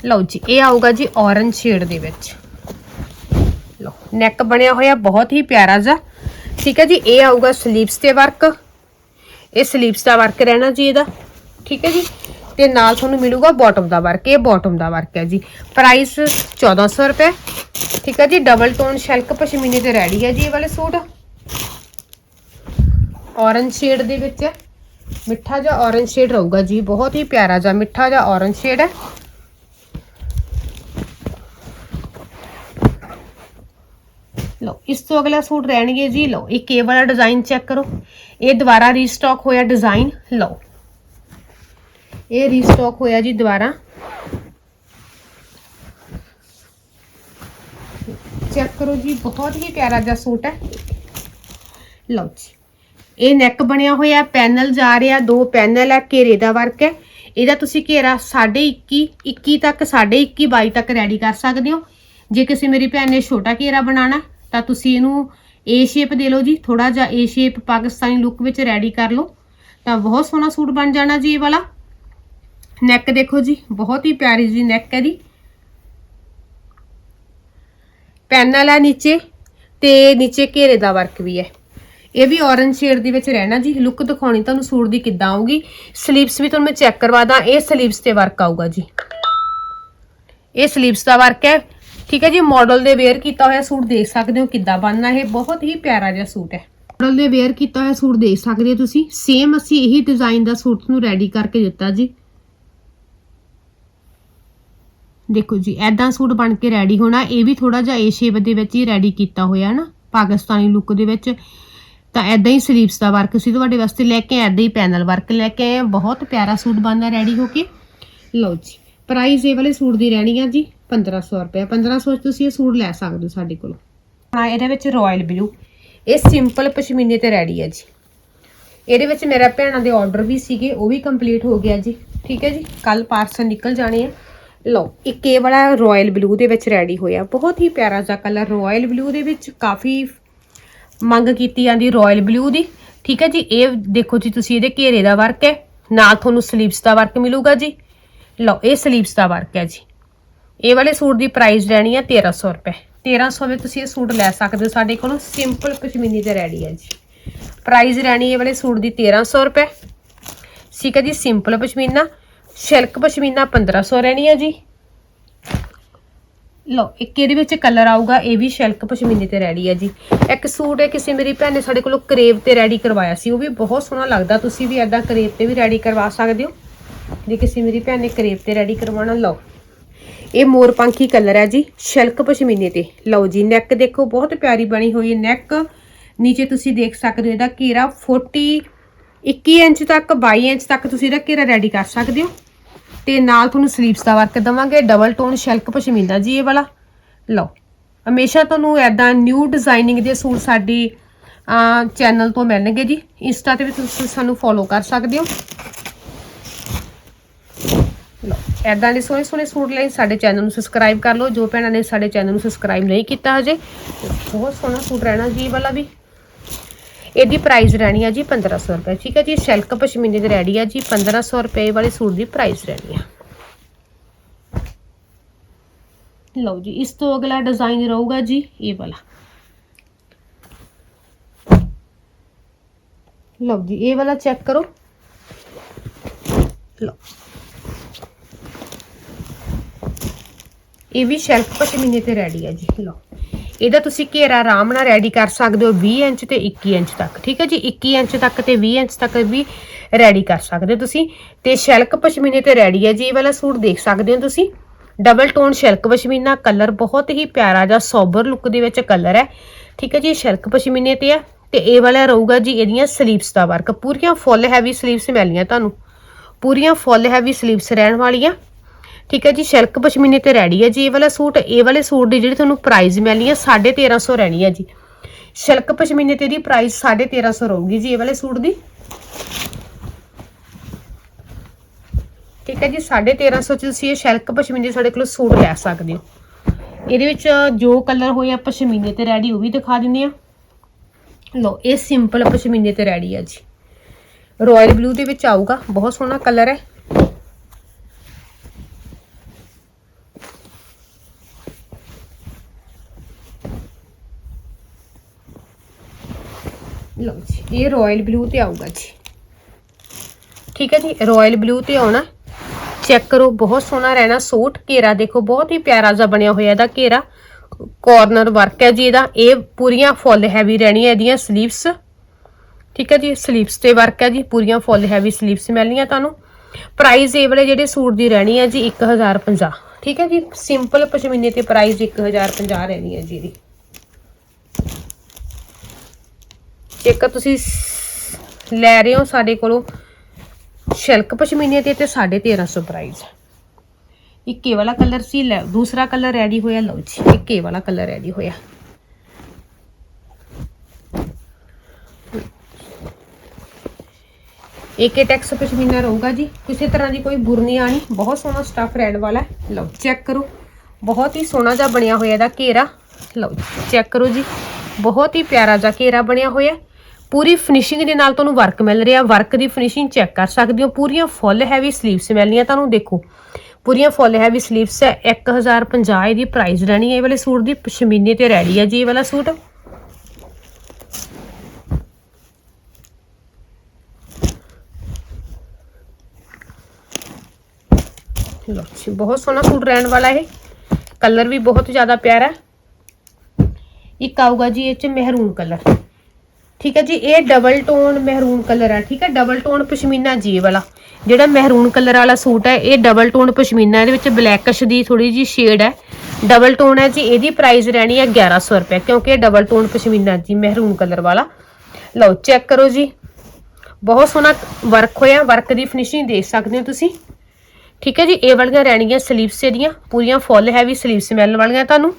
ਲਓ ਜੀ, ਇਹ ਆਊਗਾ ਜੀ ਔਰੰਜ ਸ਼ੇਡ ਦੇ ਵਿੱਚ। ਨੈਕ ਬਣਿਆ ਹੋਇਆ, ਬਹੁਤ ਹੀ ਪਿਆਰਾ ਜਿਹਾ। ਠੀਕ ਹੈ ਜੀ, ਇਹ ਆਊਗਾ ਸਲੀਵਸ ਤੇ ਵਰਕ ਇਹ ਸਲੀਵਸ ਦਾ ਵਰਕ ਰਹਿਣਾ ਜੀ ਇਹਦਾ। ਠੀਕ ਹੈ ਜੀ, ਤੇ ਨਾਲ ਤੁਹਾਨੂੰ ਮਿਲੂਗਾ ਬਾਟਮ ਦਾ ਵਰਕ ਇਹ ਬਾਟਮ ਦਾ ਵਰਕ ਹੈ ਜੀ। ਪ੍ਰਾਈਸ 1400 ਰੁਪਏ। ਠੀਕ ਹੈ ਜੀ ਡਬਲ ਟੋਨ ਸ਼ੈਲਕ ਪਸ਼ਮੀਨੇ ਤੇ ਰੈਡੀ ਹੈ ਜੀ ਇਹ ਵਾਲੇ ਸੂਟ। ਔਰੰਜ ਸ਼ੇਡ ਦੇ ਵਿੱਚ। ਹੈ। ਮਿੱਠਾ ਜਿਹਾ ਔਰੰਜ ਸ਼ੇਡ ਰਹੂਗਾ ਜੀ, ਬਹੁਤ ਹੀ ਪਿਆਰਾ ਜਿਹਾ ਮਿੱਠਾ ਜਿਹਾ ਔਰੰਜ ਸ਼ੇਡ ਹੈ। ਲਓ, ਇਸ ਤੋਂ ਅਗਲਾ ਸੂਟ ਰਹਿਣਗੇ ਜੀ, ਲਓ, ਇਹ ਕੇ ਵਾਲਾ ਡਿਜ਼ਾਈਨ ਚੈੱਕ ਕਰੋ। ਇਹ ਦੁਬਾਰਾ ਰੀਸਟਾਕ ਹੋਇਆ ਡਿਜ਼ਾਈਨ ਲਓ। ਇਹ ਰੀਸਟਾਕ ਹੋਇਆ ਜੀ ਦੁਬਾਰਾ। ਚੈੱਕ ਕਰੋ ਜੀ, ਬਹੁਤ ਹੀ ਪਿਆਰਾ ਜਿਹਾ ਸੂਟ ਹੈ। ਲਓ ਜੀ, ਇਹ ਨੈਕ ਬਣਿਆ ਹੋਇਆ ਪੈਨਲ ਜਾ ਰਿਹਾ, ਦੋ ਪੈਨਲ ਹੈ, ਘੇਰੇ ਦਾ ਵਰਕ ਹੈ। ਇਹਦਾ ਤੁਸੀਂ ਘੇਰਾ 21 21 ਤੱਕ 21 22 ਤੱਕ ਰੈਡੀ ਕਰ ਸਕਦੇ ਹੋ। ਜੇ ਕਿਸੇ ਮੇਰੀ ਭੈਣ ਨੇ ਛੋਟਾ ਘੇਰਾ ਬਣਾਉਣਾ ਤਾਂ ਤੁਸੀਂ ਇਹਨੂੰ ਏ ਸ਼ੇਪ ਦੇ ਲਓ ਜੀ ਥੋੜਾ ਜਿਹਾ ਏ ਸ਼ੇਪ ਪਾਕਿਸਤਾਨੀ ਲੁੱਕ ਵਿੱਚ ਰੈਡੀ ਕਰ ਲਓ। ਤਾਂ ਬਹੁਤ ਸੋਹਣਾ ਸੂਟ ਬਣ ਜਾਣਾ ਜੀ ਇਹ ਵਾਲਾ। ਨੈਕ ਦੇਖੋ ਜੀ, ਬਹੁਤ ਹੀ ਪਿਆਰੀ ਜੀ ਨੈਕ ਹੈ ਦੀ ਪੈਨਲ ਹੈ ਨੀਚੇ ਤੇ ਨੀਚੇ ਘੇਰੇ ਦਾ ਵਰਕ ਵੀ ਹੈ। ਇਹ ਵੀ ਔਰੰਜ ਸ਼ੇਡ ਦੇ ਵਿੱਚ ਰਹਿਣਾ ਜੀ। ਲੁੱਕ ਦਿਖਾਉਣੀ ਤੁਹਾਨੂੰ ਸੂਟ ਦੀ ਕਿੱਦਾਂ ਆਊਗੀ। ਸਲੀਵਸ ਵੀ ਤੁਹਾਨੂੰ ਮੈਂ ਚੈੱਕ ਕਰਵਾ ਦਾਂ। ਇਹ ਸਲੀਵਸ ਤੇ ਵਰਕ ਆਊਗਾ ਜੀ। ਇਹ ਸਲੀਵਸ ਦਾ ਵਰਕ ਹੈ। ਠੀਕ ਹੈ ਜੀ ਮਾਡਲ ਦੇ ਵੇਅਰ ਕੀਤਾ ਹੋਇਆ ਸੂਟ ਦੇਖ ਸਕਦੇ ਹੋ ਕਿੱਦਾਂ ਬਣਨਾ ਇਹ। ਬਹੁਤ ਹੀ ਪਿਆਰਾ ਜਿਹਾ ਸੂਟ ਹੈ। ਮਾਡਲ ਦੇ ਵੇਅਰ ਕੀਤਾ ਹੋਇਆ ਸੂਟ ਦੇਖ ਸਕਦੇ ਹੋ ਤੁਸੀਂ। ਸੇਮ ਅਸੀਂ ਇਹੀ ਡਿਜ਼ਾਈਨ ਦਾ ਸੂਟ ਨੂੰ ਰੈਡੀ ਕਰਕੇ ਦਿੱਤਾ ਜੀ। ਦੇਖੋ ਜੀ ਐਦਾਂ ਸੂਟ ਬਣ ਕੇ ਰੈਡੀ ਹੋਣਾ, ਇਹ ਵੀ ਥੋੜਾ ਜਿਹਾ ਏ ਸ਼ੇਪ ਦੇ ਵਿੱਚ ਹੀ ਰੈਡੀ ਕੀਤਾ ਹੋਇਆ ਨਾ, ਪਾਕਿਸਤਾਨੀ ਲੁੱਕ ਦੇ ਵਿੱਚ। ਤਾਂ ਐਦਾਂ ਹੀ ਸਲੀਵਸ ਦਾ ਵਰਕ ਸੀ ਤੁਹਾਡੇ ਵਾਸਤੇ ਲੈ ਕੇ ਐਦਾਂ ਹੀ ਪੈਨਲ ਵਰਕ ਲੈ ਕੇ ਆਏ ਹਾਂ। ਬਹੁਤ ਪਿਆਰਾ ਸੂਟ ਬਣਨਾ ਰੈਡੀ ਹੋ ਕੇ। ਲਓ ਜੀ ਪ੍ਰਾਈਸ ਇਹ ਵਾਲੇ ਸੂਟ ਦੀ ਰਹਿਣੀ ਆ ਜੀ। 1500 ਰੁਪਏ। 1500 ਚ ਤੁਸੀਂ ਇਹ ਸੂਟ ਲੈ ਸਕਦੇ ਹੋ ਸਾਡੇ ਕੋਲੋਂ। ਹਾਂ, ਇਹਦੇ ਵਿੱਚ ਰਾਇਲ ਬਲੂ। ਇਹ ਸਿੰਪਲ ਪਸ਼ਮੀਨੇ ਤੇ ਰੈਡੀ ਹੈ ਜੀ। ਇਹਦੇ ਵਿੱਚ ਮੇਰਾ ਭੈਣਾਂ ਦੇ ਆਰਡਰ ਵੀ ਸੀਗੇ, ਉਹ ਵੀ ਕੰਪਲੀਟ ਹੋ ਗਿਆ ਜੀ। ਠੀਕ ਹੈ ਜੀ? ਕੱਲ ਪਾਰਸਲ ਨਿਕਲ ਜਾਣੇ ਆ। ਲਓ, ਇੱਕ ਇਹ ਵਾਲਾ ਰਾਇਲ ਬਲੂ ਦੇ ਵਿੱਚ ਰੈਡੀ ਹੋਇਆ। ਬਹੁਤ ਹੀ ਪਿਆਰਾ ਜਿਹਾ ਕਲਰ ਰਾਇਲ ਬਲੂ ਦੇ ਵਿੱਚ ਕਾਫੀ ਮੰਗ ਕੀਤੀ ਜਾਂਦੀ ਰਾਇਲ ਬਲੂ ਦੀ। ਠੀਕ ਹੈ ਜੀ? ਇਹ ਦੇਖੋ ਜੀ, ਤੁਸੀਂ ਇਹਦੇ ਘੇਰੇ ਦਾ ਵਰਕ ਹੈ। ਨਾਲ ਤੁਹਾਨੂੰ ਸਲੀਵਸ ਦਾ ਵਰਕ ਮਿਲੂਗਾ ਜੀ। ਲਓ, ਇਹ ਸਲੀਵਸ ਦਾ ਵਰਕ ਹੈ ਜੀ। ਇਹ ਵਾਲੇ ਸੂਟ ਦੀ ਪ੍ਰਾਈਸ ਰਹਿਣੀ ਹੈ 1300 ਰੁਪਏ। 1300 ਵਿੱਚ ਤੁਸੀਂ ਇਹ ਸੂਟ ਲੈ ਸਕਦੇ ਹੋ। ਸਾਡੇ ਕੋਲੋਂ ਸਿੰਪਲ ਪਸ਼ਮੀਨੀ ਤੇ ਰੈਡੀ ਹੈ ਜੀ। ਪ੍ਰਾਈਸ ਰਹਿਣੀ ਇਹ ਵਾਲੇ ਸੂਟ ਦੀ 1300 ਰੁਪਏ। ਠੀਕ ਹੈ ਜੀ ਸਿੰਪਲ ਪਸ਼ਮੀਨਾ ਸਿਲਕ ਪਸ਼ਮੀਨਾ 1500 ਰਹਿਣੀ ਹੈ ਜੀ। ਲਓ, ਇੱਕ ਇਹਦੇ ਵਿੱਚ ਕਲਰ ਆਊਗਾ, ਇਹ ਵੀ ਸਿਲਕ ਪਸ਼ਮੀਨੇ ਤੇ ਰੈਡੀ ਹੈ ਜੀ। ਇੱਕ ਸੂਟ ਹੈ ਕਿਸੇ ਮੇਰੀ ਭੈਣ ਨੇ ਸਾਡੇ ਕੋਲੋਂ ਕਰੇਵ ਤੇ ਰੈਡੀ ਕਰਵਾਇਆ ਸੀ। ਉਹ ਵੀ ਬਹੁਤ ਸੋਹਣਾ ਲੱਗਦਾ। ਤੁਸੀਂ ਵੀ ਐਦਾਂ ਕਰੇਵ ਤੇ ਵੀ ਰੈਡੀ ਕਰਵਾ ਸਕਦੇ ਹੋ। ਜੇ ਕਿਸੇ ਮੇਰੀ ਭੈਣ ਨੇ ਕਰੇਵ ਤੇ ਰੈਡੀ ਕਰਵਾਉਣਾ, ਲਓ। ਇਹ ਮੋਰਪੰਖੀ ਕਲਰ ਹੈ ਜੀ, ਸ਼ਲਕ ਪਸ਼ਮੀਨੇ ਤੇ ਲਓ ਜੀ ਨੈਕ ਦੇਖੋ, ਬਹੁਤ ਪਿਆਰੀ ਬਣੀ ਹੋਈ ਹੈ ਨੈਕ ਨੀਚੇ ਤੁਸੀਂ ਦੇਖ ਸਕਦੇ ਹੋ ਇਹਦਾ ਘੇਰਾ 40 21 ਇੰਚ ਤੱਕ 22 ਇੰਚ ਤੱਕ ਤੁਸੀਂ ਇਹਦਾ ਘੇਰਾ ਰੈਡੀ ਕਰ ਸਕਦੇ ਹੋ। ਤੇ ਨਾਲ ਤੁਹਾਨੂੰ ਸਲੀਵਸ ਦਾ ਵਰਕ ਦਵਾਂਗੇ ਡਬਲ ਟੋਨ ਸਿਲਕ ਪਸ਼ਮੀਨਾ ਜੀ ਇਹ ਵਾਲਾ। ਲਓ, ਹਮੇਸ਼ਾ ਤੁਹਾਨੂੰ ਐਦਾਂ ਨਿਊ ਡਿਜ਼ਾਈਨਿੰਗ ਦੇ ਸੂਟ ਸਾਡੀ ਚੈਨਲ ਤੋਂ ਮਿਲਣਗੇ ਜੀ। ਇੰਸਟਾ ਤੇ ਵੀ ਤੁਸੀਂ ਸਾਨੂੰ ਫੋਲੋ ਕਰ ਸਕਦੇ ਹੋ। ਐਦਾਂ ਦੇ ਸੋਹਣੇ ਸੋਹਣੇ ਸੂਟ ਲਈ ਸਾਡੇ ਚੈਨਲ ਨੂੰ ਸਬਸਕ੍ਰਾਈਬ ਕਰ ਲਓ। ਜੋ ਭੈਣਾਂ ਨੇ ਸਾਡੇ ਚੈਨਲ ਨੂੰ ਸਬਸਕ੍ਰਾਈਬ ਨਹੀਂ ਕੀਤਾ ਹਜੇ, ਬਹੁਤ ਸੋਹਣਾ ਸੂਟ ਰਹਿਣਾ ਜੀ ਵਾਲਾ ਵੀ। ਇਹਦੀ ਪ੍ਰਾਈਸ ਰਹਿਣੀ ਆ ਜੀ 1500 ਰੁਪਏ, ਠੀਕ ਹੈ ਜੀ? ਸਿਲਕ ਪਸ਼ਮੀਨੇ ਦੀ ਰੈਡੀ ਆ ਜੀ 1500 ਰੁਪਏ ਵਾਲੇ ਸੂਟ ਦੀ ਪ੍ਰਾਈਸ ਰਹਿਣੀ ਆ। ਲਓ ਜੀ, ਇਸ ਤੋਂ ਅਗਲਾ ਡਿਜ਼ਾਈਨ ਰਹੂਗਾ ਜੀ ਇਹ ਵਾਲਾ। ਲਓ ਜੀ, ਇਹ ਵਾਲਾ ਚੈੱਕ ਕਰੋ। ਲਓ। ਇਹ ਵੀ ਸ਼ੈਲਫ ਪਸ਼ਮੀਨੇ ਤੇ ਰੈਡੀ ਹੈ ਜੀ, ਲਓ। ਇਹਦਾ ਤੁਸੀਂ ਘੇਰਾ ਆਰਾਮ ਨਾਲ ਰੈਡੀ ਕਰ ਸਕਦੇ ਹੋ 20 ਇੰਚ ਤੇ 21 ਇੰਚ ਤੱਕ, ਠੀਕ ਹੈ ਜੀ? 21 ਇੰਚ ਤੱਕ ਤੇ 20 ਇੰਚ ਤੱਕ ਵੀ ਰੈਡੀ ਕਰ ਸਕਦੇ ਹੋ ਤੁਸੀਂ। ਤੇ ਸ਼ੈਲਕ ਪਸ਼ਮੀਨੇ ਤੇ ਰੈਡੀ ਹੈ ਜੀ, ਇਹ ਵਾਲਾ ਸੂਟ ਦੇਖ ਸਕਦੇ ਹੋ ਤੁਸੀਂ। Double tone silk pashmina colour ਬਹੁਤ ਹੀ ਪਿਆਰਾ ਜਿਹਾ ਸੋਬਰ ਲੁੱਕ ਦੇ ਵਿੱਚ ਕਲਰ ਹੈ। ਠੀਕ ਹੈ ਜੀ ਸ਼ੈਲਕ ਪਸ਼ਮੀਨੇ ਤੇ ਆ। ਤੇ ਇਹ ਵਾਲਾ ਰਹੂਗਾ ਜੀ ਇਹਦੀਆਂ ਸਲੀਵਸ ਦਾ ਵਰਕ ਪੂਰੀਆਂ ਫੁੱਲ ਹੈਵੀ ਸਲੀਵਸ ਮਿਲਣੀਆਂ ਤੁਹਾਨੂੰ। ਪੂਰੀਆਂ ਫੁੱਲ ਹੈਵੀ ਸਲੀਵਸ ਰਹਿਣ ਵਾਲੀਆਂ। ਠੀਕ ਹੈ ਜੀ, ਸਿਲਕ ਪਸ਼ਮੀਨੇ ਤੇ ਰੈਡੀ ਹੈ ਜੀ, ਇਹ ਵਾਲਾ ਸੂਟ, ਇਹ ਵਾਲੇ ਸੂਟ ਦੀ ਜਿਹੜੀ ਤੁਹਾਨੂੰ ਪ੍ਰਾਈਸ ਮਿਲਣੀ ਹੈ 1350 ਰਹਿਣੀ ਹੈ ਜੀ। ਸਿਲਕ ਪਸ਼ਮੀਨੇ ਤੇ ਦੀ ਪ੍ਰਾਈਸ 1350 ਰਹੂਗੀ ਜੀ, ਇਹ ਵਾਲੇ ਸੂਟ ਦੀ। ਠੀਕ ਹੈ ਜੀ 1350 ਚ ਤੁਸੀਂ ਇਹ ਸਿਲਕ ਪਸ਼ਮੀਨੇ ਸਾਡੇ ਕੋਲੋਂ ਸੂਟ ਲੈ ਸਕਦੇ ਹੋ। ਇਹਦੇ ਵਿੱਚ ਜੋ ਕਲਰ ਹੋਏ ਆ, ਪਸ਼ਮੀਨੇ ਤੇ ਰੈਡੀ, ਉਹ ਵੀ ਦਿਖਾ ਦਿੰਦੇ ਆ ਲਓ, ਇਹ ਸਿੰਪਲ ਪਸ਼ਮੀਨੇ ਤੇ ਰੈਡੀ ਆ ਜੀ। ਰਾਇਲ ਬਲੂ ਦੇ ਵਿੱਚ ਆਊਗਾ, ਬਹੁਤ ਸੋਹਣਾ ਕਲਰ ਹੈ। ਲਓ ਜੀ, ਇਹ ਰਾਇਲ ਬਲੂ ਤੇ ਆਊਗਾ ਜੀ। ਠੀਕ ਹੈ ਜੀ ਰਾਇਲ ਬਲੂ ਤੇ ਆਉਣਾ। ਚੈੱਕ ਕਰੋ, ਬਹੁਤ ਸੋਹਣਾ ਰਹਿਣਾ ਸੂਟ। ਘੇਰਾ ਦੇਖੋ, ਬਹੁਤ ਹੀ ਪਿਆਰਾ ਜਿਹਾ ਬਣਿਆ ਹੋਇਆ ਇਹਦਾ ਘੇਰਾ। ਕਾਰਨਰ ਵਰਕ ਹੈ ਜੀ ਇਹਦਾ। ਇਹ ਪੂਰੀਆਂ ਫੁੱਲ ਹੈਵੀ ਰਹਿਣੀਆਂ ਇਹਦੀਆਂ ਸਲੀਵਸ ਠੀਕ ਹੈ ਜੀ ਸਲੀਵਸ ਤੇ ਵਰਕ ਹੈ ਜੀ, ਪੂਰੀਆਂ ਫੁੱਲ ਹੈਵੀ ਸਲੀਵਸ ਮਿਲਣੀਆਂ ਤੁਹਾਨੂੰ। ਪ੍ਰਾਈਸ ਇਹ ਵਾਲੇ ਜਿਹੜੇ ਸੂਟ ਦੀ ਰਹਿਣੀ ਹੈ ਜੀ 1050 ਠੀਕ ਹੈ ਜੀ ਸਿੰਪਲ ਪਸ਼ਮੀਨੇ ਤੇ ਪ੍ਰਾਈਸ 1050 ਰਹਿਣੀ ਹੈ ਜੀ ਇਹਦੀ। ਜੇਕਰ ਤੁਸੀਂ ਲੈ ਰਹੇ ਹੋ ਸਾਡੇ ਕੋਲੋਂ ਸ਼ਿਲਕ ਪਸ਼ਮੀਨੇ ਤੇ ਤੇ 1350 ਪ੍ਰਾਈਸ ਇੱਕ ਇਹ ਵਾਲਾ ਕਲਰ ਸੀ, ਲੈ ਦੂਸਰਾ ਕਲਰ ਰੈਡੀ ਹੋਇਆ, ਲਓ ਜੀ, ਇੱਕ ਇਹ ਵਾਲਾ ਕਲਰ ਰੈਡੀ ਹੋਇਆ। ਏਕੇ ਟੈਕਸ ਪਸ਼ਮੀਨਾ ਰਹੂਗਾ ਜੀ, ਕਿਸੇ ਤਰ੍ਹਾਂ ਦੀ ਕੋਈ ਬੁਰਨੀ ਨਹੀਂ ਆਣੀ, ਬਹੁਤ ਸੋਹਣਾ ਸਟਫ ਰਹਿਣ ਵਾਲਾ ਲਓ ਚੈੱਕ ਕਰੋ। ਬਹੁਤ ਹੀ ਸੋਹਣਾ ਜਿਹਾ ਬਣਿਆ ਹੋਇਆ ਇਹਦਾ ਘੇਰਾ, ਲਓ ਚੈੱਕ ਕਰੋ ਜੀ, ਬਹੁਤ ਹੀ ਪਿਆਰਾ ਜਿਹਾ ਘੇਰਾ ਬਣਿਆ ਹੋਇਆ। ਪੂਰੀ ਫਿਨਿਸ਼ਿੰਗ ਦੇ ਨਾਲ ਤੁਹਾਨੂੰ ਵਰਕ ਮਿਲ ਰਿਹਾ ਵਰਕ ਦੀ ਫਿਨਿਸ਼ਿੰਗ ਚੈੱਕ ਕਰ ਸਕਦੇ ਹੋ। ਪੂਰੀਆਂ ਫੁੱਲ ਹੈਵੀ ਸਲੀਵਸ ਮਿਲਣੀਆਂ ਤੁਹਾਨੂੰ, ਦੇਖੋ। ਪੂਰੀਆਂ ਫੁੱਲ ਹੈਵੀ ਸਲੀਵਸ ਹੈ 1050 ਇਹਦੀ ਪ੍ਰਾਈਸ ਰਹਿਣੀ ਹੈ, ਇਹ ਵਾਲੇ ਸੂਟ ਦੀ ਪਸ਼ਮੀਨੇ ਤੇ ਰੈਡੀ ਹੈ ਜੀ ਇਹ ਵਾਲਾ ਸੂਟ। ਲਓ ਜੀ, ਬਹੁਤ ਸੋਹਣਾ ਸੂਟ ਰਹਿਣ ਵਾਲਾ ਇਹ। ਕਲਰ ਵੀ ਬਹੁਤ ਜ਼ਿਆਦਾ ਪਿਆਰਾ। ਹੈ ਇੱਕ ਆਊਗਾ ਜੀ, ਇਹ ਚ ਮਹਿਰੂਨ ਕਲਰ ਠੀਕ ਹੈ ਜੀ, ਇਹ ਡਬਲ ਟੋਨ ਮਹਿਰੂਨ ਕਲਰ ਹੈ ਠੀਕ ਹੈ ਡਬਲ ਟੋਨ ਪਸ਼ਮੀਨਾ ਜੀ ਇਹ ਵਾਲਾ। ਜਿਹੜਾ ਮਹਿਰੂਨ ਕਲਰ ਵਾਲਾ ਸੂਟ ਹੈ, ਇਹ ਡਬਲ ਟੋਨ ਪਸ਼ਮੀਨਾ ਇਹਦੇ ਵਿੱਚ ਬਲੈਕਸ਼ ਦੀ ਥੋੜੀ ਜੀ ਸ਼ੇਡ ਹੈ। ਡਬਲ ਟੋਨ ਹੈ ਜੀ, ਇਹਦੀ ਪ੍ਰਾਈਸ ਰਹਿਣੀ ਹੈ 1100 ਰੁਪਏ, ਕਿਉਂਕਿ ਇਹ ਡਬਲ ਟੋਨ ਪਸ਼ਮੀਨਾ ਜੀ ਮਹਿਰੂਨ ਕਲਰ ਵਾਲਾ। ਲਓ ਚੈੱਕ ਕਰੋ ਜੀ। ਬਹੁਤ ਸੋਹਣਾ ਵਰਕ ਹੋਇਆ ਵਰਕ ਦੀ ਫਿਨਿਸ਼ਿੰਗ ਦੇਖ ਸਕਦੇ ਹੋ ਤੁਸੀਂ। ਠੀਕ ਹੈ ਜੀ, ਇਹ ਵਾਲੀਆਂ ਰਹਿਣੀਆਂ ਸਲੀਵਸ ਇਹਦੀਆਂ, ਪੂਰੀਆਂ ਫੁੱਲ ਹੈਵੀ ਸਲੀਵਸ ਮਿਲਣ ਵਾਲੀਆਂ ਤੁਹਾਨੂੰ।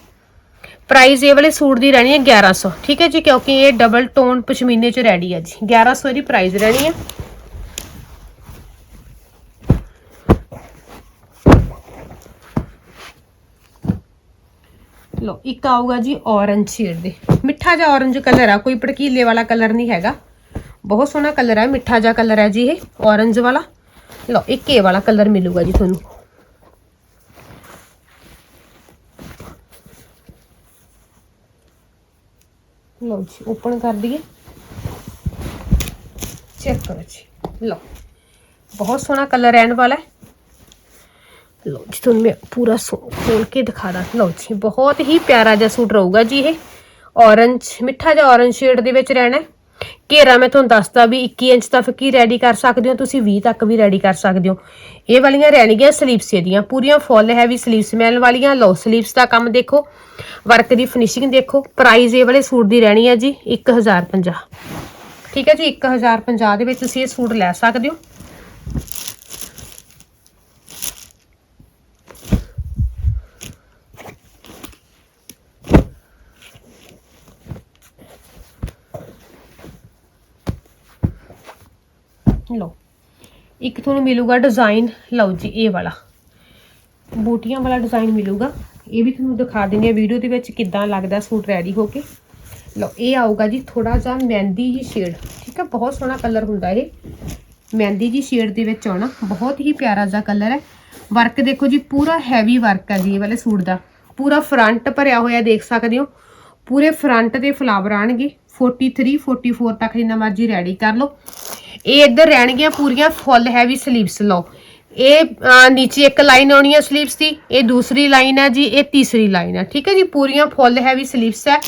ਪ੍ਰਾਈਸ ਇਹ ਵਾਲੇ ਸੂਟ ਦੀ ਰਹਿਣੀ ਹੈ 1100 ਠੀਕ ਹੈ ਜੀ, ਕਿਉਂਕਿ ਇਹ ਡਬਲ ਟੋਨ ਪਸ਼ਮੀਨੇ ਚ ਰੈਡੀ ਹੈ ਜੀ। 1100 ਦੀ ਪ੍ਰਾਈਸ ਰਹਿਣੀ ਹੈ। ਲੋ ਇੱਕ ਆਊਗਾ ਜੀ ਔਰੰਜ ਸ਼ੇਡ ਦੇ। ਮਿੱਠਾ ਜਿਹਾ ਔਰੰਜ ਕਲਰ ਆ, ਕੋਈ ਭੜਕੀਲੇ ਵਾਲਾ ਕਲਰ ਨਹੀਂ ਹੈਗਾ। ਬਹੁਤ ਸੋਹਣਾ ਕਲਰ ਹੈ ਮਿੱਠਾ ਜਿਹਾ ਕਲਰ ਹੈ ਜੀ ਇਹ ਔਰੰਜ ਵਾਲਾ। ਲਓ, ਇੱਕ ਇਹ ਵਾਲਾ ਕਲਰ ਮਿਲੂਗਾ ਜੀ ਤੁਹਾਨੂੰ। ਲਓ ਜੀ ਓਪਨ ਕਰ ਦਈਏ ਚੈੱਕ ਕਰੋ ਜੀ। ਲਓ, ਬਹੁਤ ਸੋਹਣਾ ਕਲਰ ਰਹਿਣ ਵਾਲਾ ਹੈ। ਲਓ ਜੀ, ਤੁਹਾਨੂੰ ਮੈਂ ਪੂਰਾ ਸੋ- ਖੋਲ ਕੇ ਦਿਖਾ ਦਾਂ। ਲਓ ਜੀ, ਬਹੁਤ ਹੀ ਪਿਆਰਾ ਜਿਹਾ ਸੂਟ ਰਹੂਗਾ ਜੀ ਇਹ। ਔਰੰਜ ਮਿੱਠਾ ਜਿਹਾ ਔਰੰਜ ਸ਼ੇਡ ਦੇ ਵਿੱਚ ਰਹਿਣਾ ਹੈ। ਘੇਰਾ ਮੈਂ ਤੁਹਾਨੂੰ ਦੱਸਦਾ ਵੀ 21 ਇੰਚ ਤੱਕ ਕੀ ਰੈਡੀ ਕਰ ਸਕਦੇ ਹੋ, ਤੁਸੀਂ 20 ਤੱਕ ਵੀ ਰੈਡੀ ਕਰ ਸਕਦੇ ਹੋ। ਇਹ ਵਾਲੀਆਂ ਰਹਿਣਗੀਆਂ ਸਲੀਵਸ ਇਹਦੀਆਂ, ਪੂਰੀਆਂ ਫੁੱਲ ਹੈਵੀ ਸਲੀਵਸ ਮਿਲਣ ਵਾਲੀਆਂ ਲਓ ਸਲੀਵਸ ਦਾ ਕੰਮ ਦੇਖੋ ਵਰਕ ਦੀ ਫਿਨਿਸ਼ਿੰਗ ਦੇਖੋ ਪ੍ਰਾਈਸ ਇਹ ਵਾਲੇ ਸੂਟ ਦੀ ਰਹਿਣੀ ਹੈ ਜੀ 1050 ਠੀਕ ਹੈ ਜੀ 1050 ਦੇ ਵਿੱਚ ਤੁਸੀਂ ਇਹ ਸੂਟ ਲੈ ਸਕਦੇ ਹੋ। ਲਓ। ਇੱਕ ਤੁਹਾਨੂੰ ਮਿਲੂਗਾ ਡਿਜ਼ਾਈਨ ਲਓ ਜੀ, ਇਹ ਵਾਲਾ। ਬੂਟੀਆਂ ਵਾਲਾ ਡਿਜ਼ਾਈਨ ਮਿਲੂਗਾ। ਇਹ ਵੀ ਤੁਹਾਨੂੰ ਦਿਖਾ ਦਿੰਦੇ ਆ ਵੀਡੀਓ ਦੇ ਵਿੱਚ ਕਿੱਦਾਂ ਲੱਗਦਾ ਸੂਟ ਰੈਡੀ ਹੋ ਕੇ। ਲਓ, ਇਹ ਆਊਗਾ ਜੀ ਥੋੜਾ ਜਿਹਾ ਮਹਿੰਦੀ ਜੀ ਸ਼ੇਡ ਠੀਕ ਹੈ? ਬਹੁਤ ਸੋਹਣਾ ਕਲਰ ਹੁੰਦਾ ਇਹ। ਮਹਿੰਦੀ ਜੀ ਸ਼ੇਡ ਦੇ ਵਿੱਚ ਆਉਣਾ। ਬਹੁਤ ਹੀ ਪਿਆਰਾ ਜਿਹਾ ਕਲਰ ਹੈ। ਵਰਕ ਦੇਖੋ ਜੀ, ਪੂਰਾ ਹੈਵੀ ਵਰਕ ਹੈ ਜੀ ਇਹ ਵਾਲੇ ਸੂਟ ਦਾ। ਪੂਰਾ ਫਰੰਟ ਭਰਿਆ ਹੋਇਆ ਦੇਖ ਸਕਦੇ ਹੋ। ਪੂਰੇ ਫਰੰਟ ਤੇ ਫਲਾਵਰ ਆਣਗੇ 43 44 ਤੱਕ ਜਿੰਨਾ ਮਰਜ਼ੀ ਰੈਡੀ ਕਰ ਲਓ। ਇਹ ਇੱਧਰ ਰਹਿਣਗੀਆਂ ਪੂਰੀਆਂ ਫੁੱਲ ਹੈਵੀ ਸਲੀਵਸ ਲਓ। ਇਹ ਅਹ, ਨੀਚੇ ਇੱਕ ਲਾਈਨ ਆਉਣੀ ਹੈ ਸਲੀਵਸ ਦੀ ਇਹ ਦੂਸਰੀ ਲਾਈਨ ਹੈ ਜੀ ਇਹ ਤੀਸਰੀ ਲਾਈਨ ਹੈ ਠੀਕ ਹੈ ਜੀ ਪੂਰੀਆਂ ਫੁੱਲ ਹੈਵੀ ਸਲੀਵਸ ਹੈ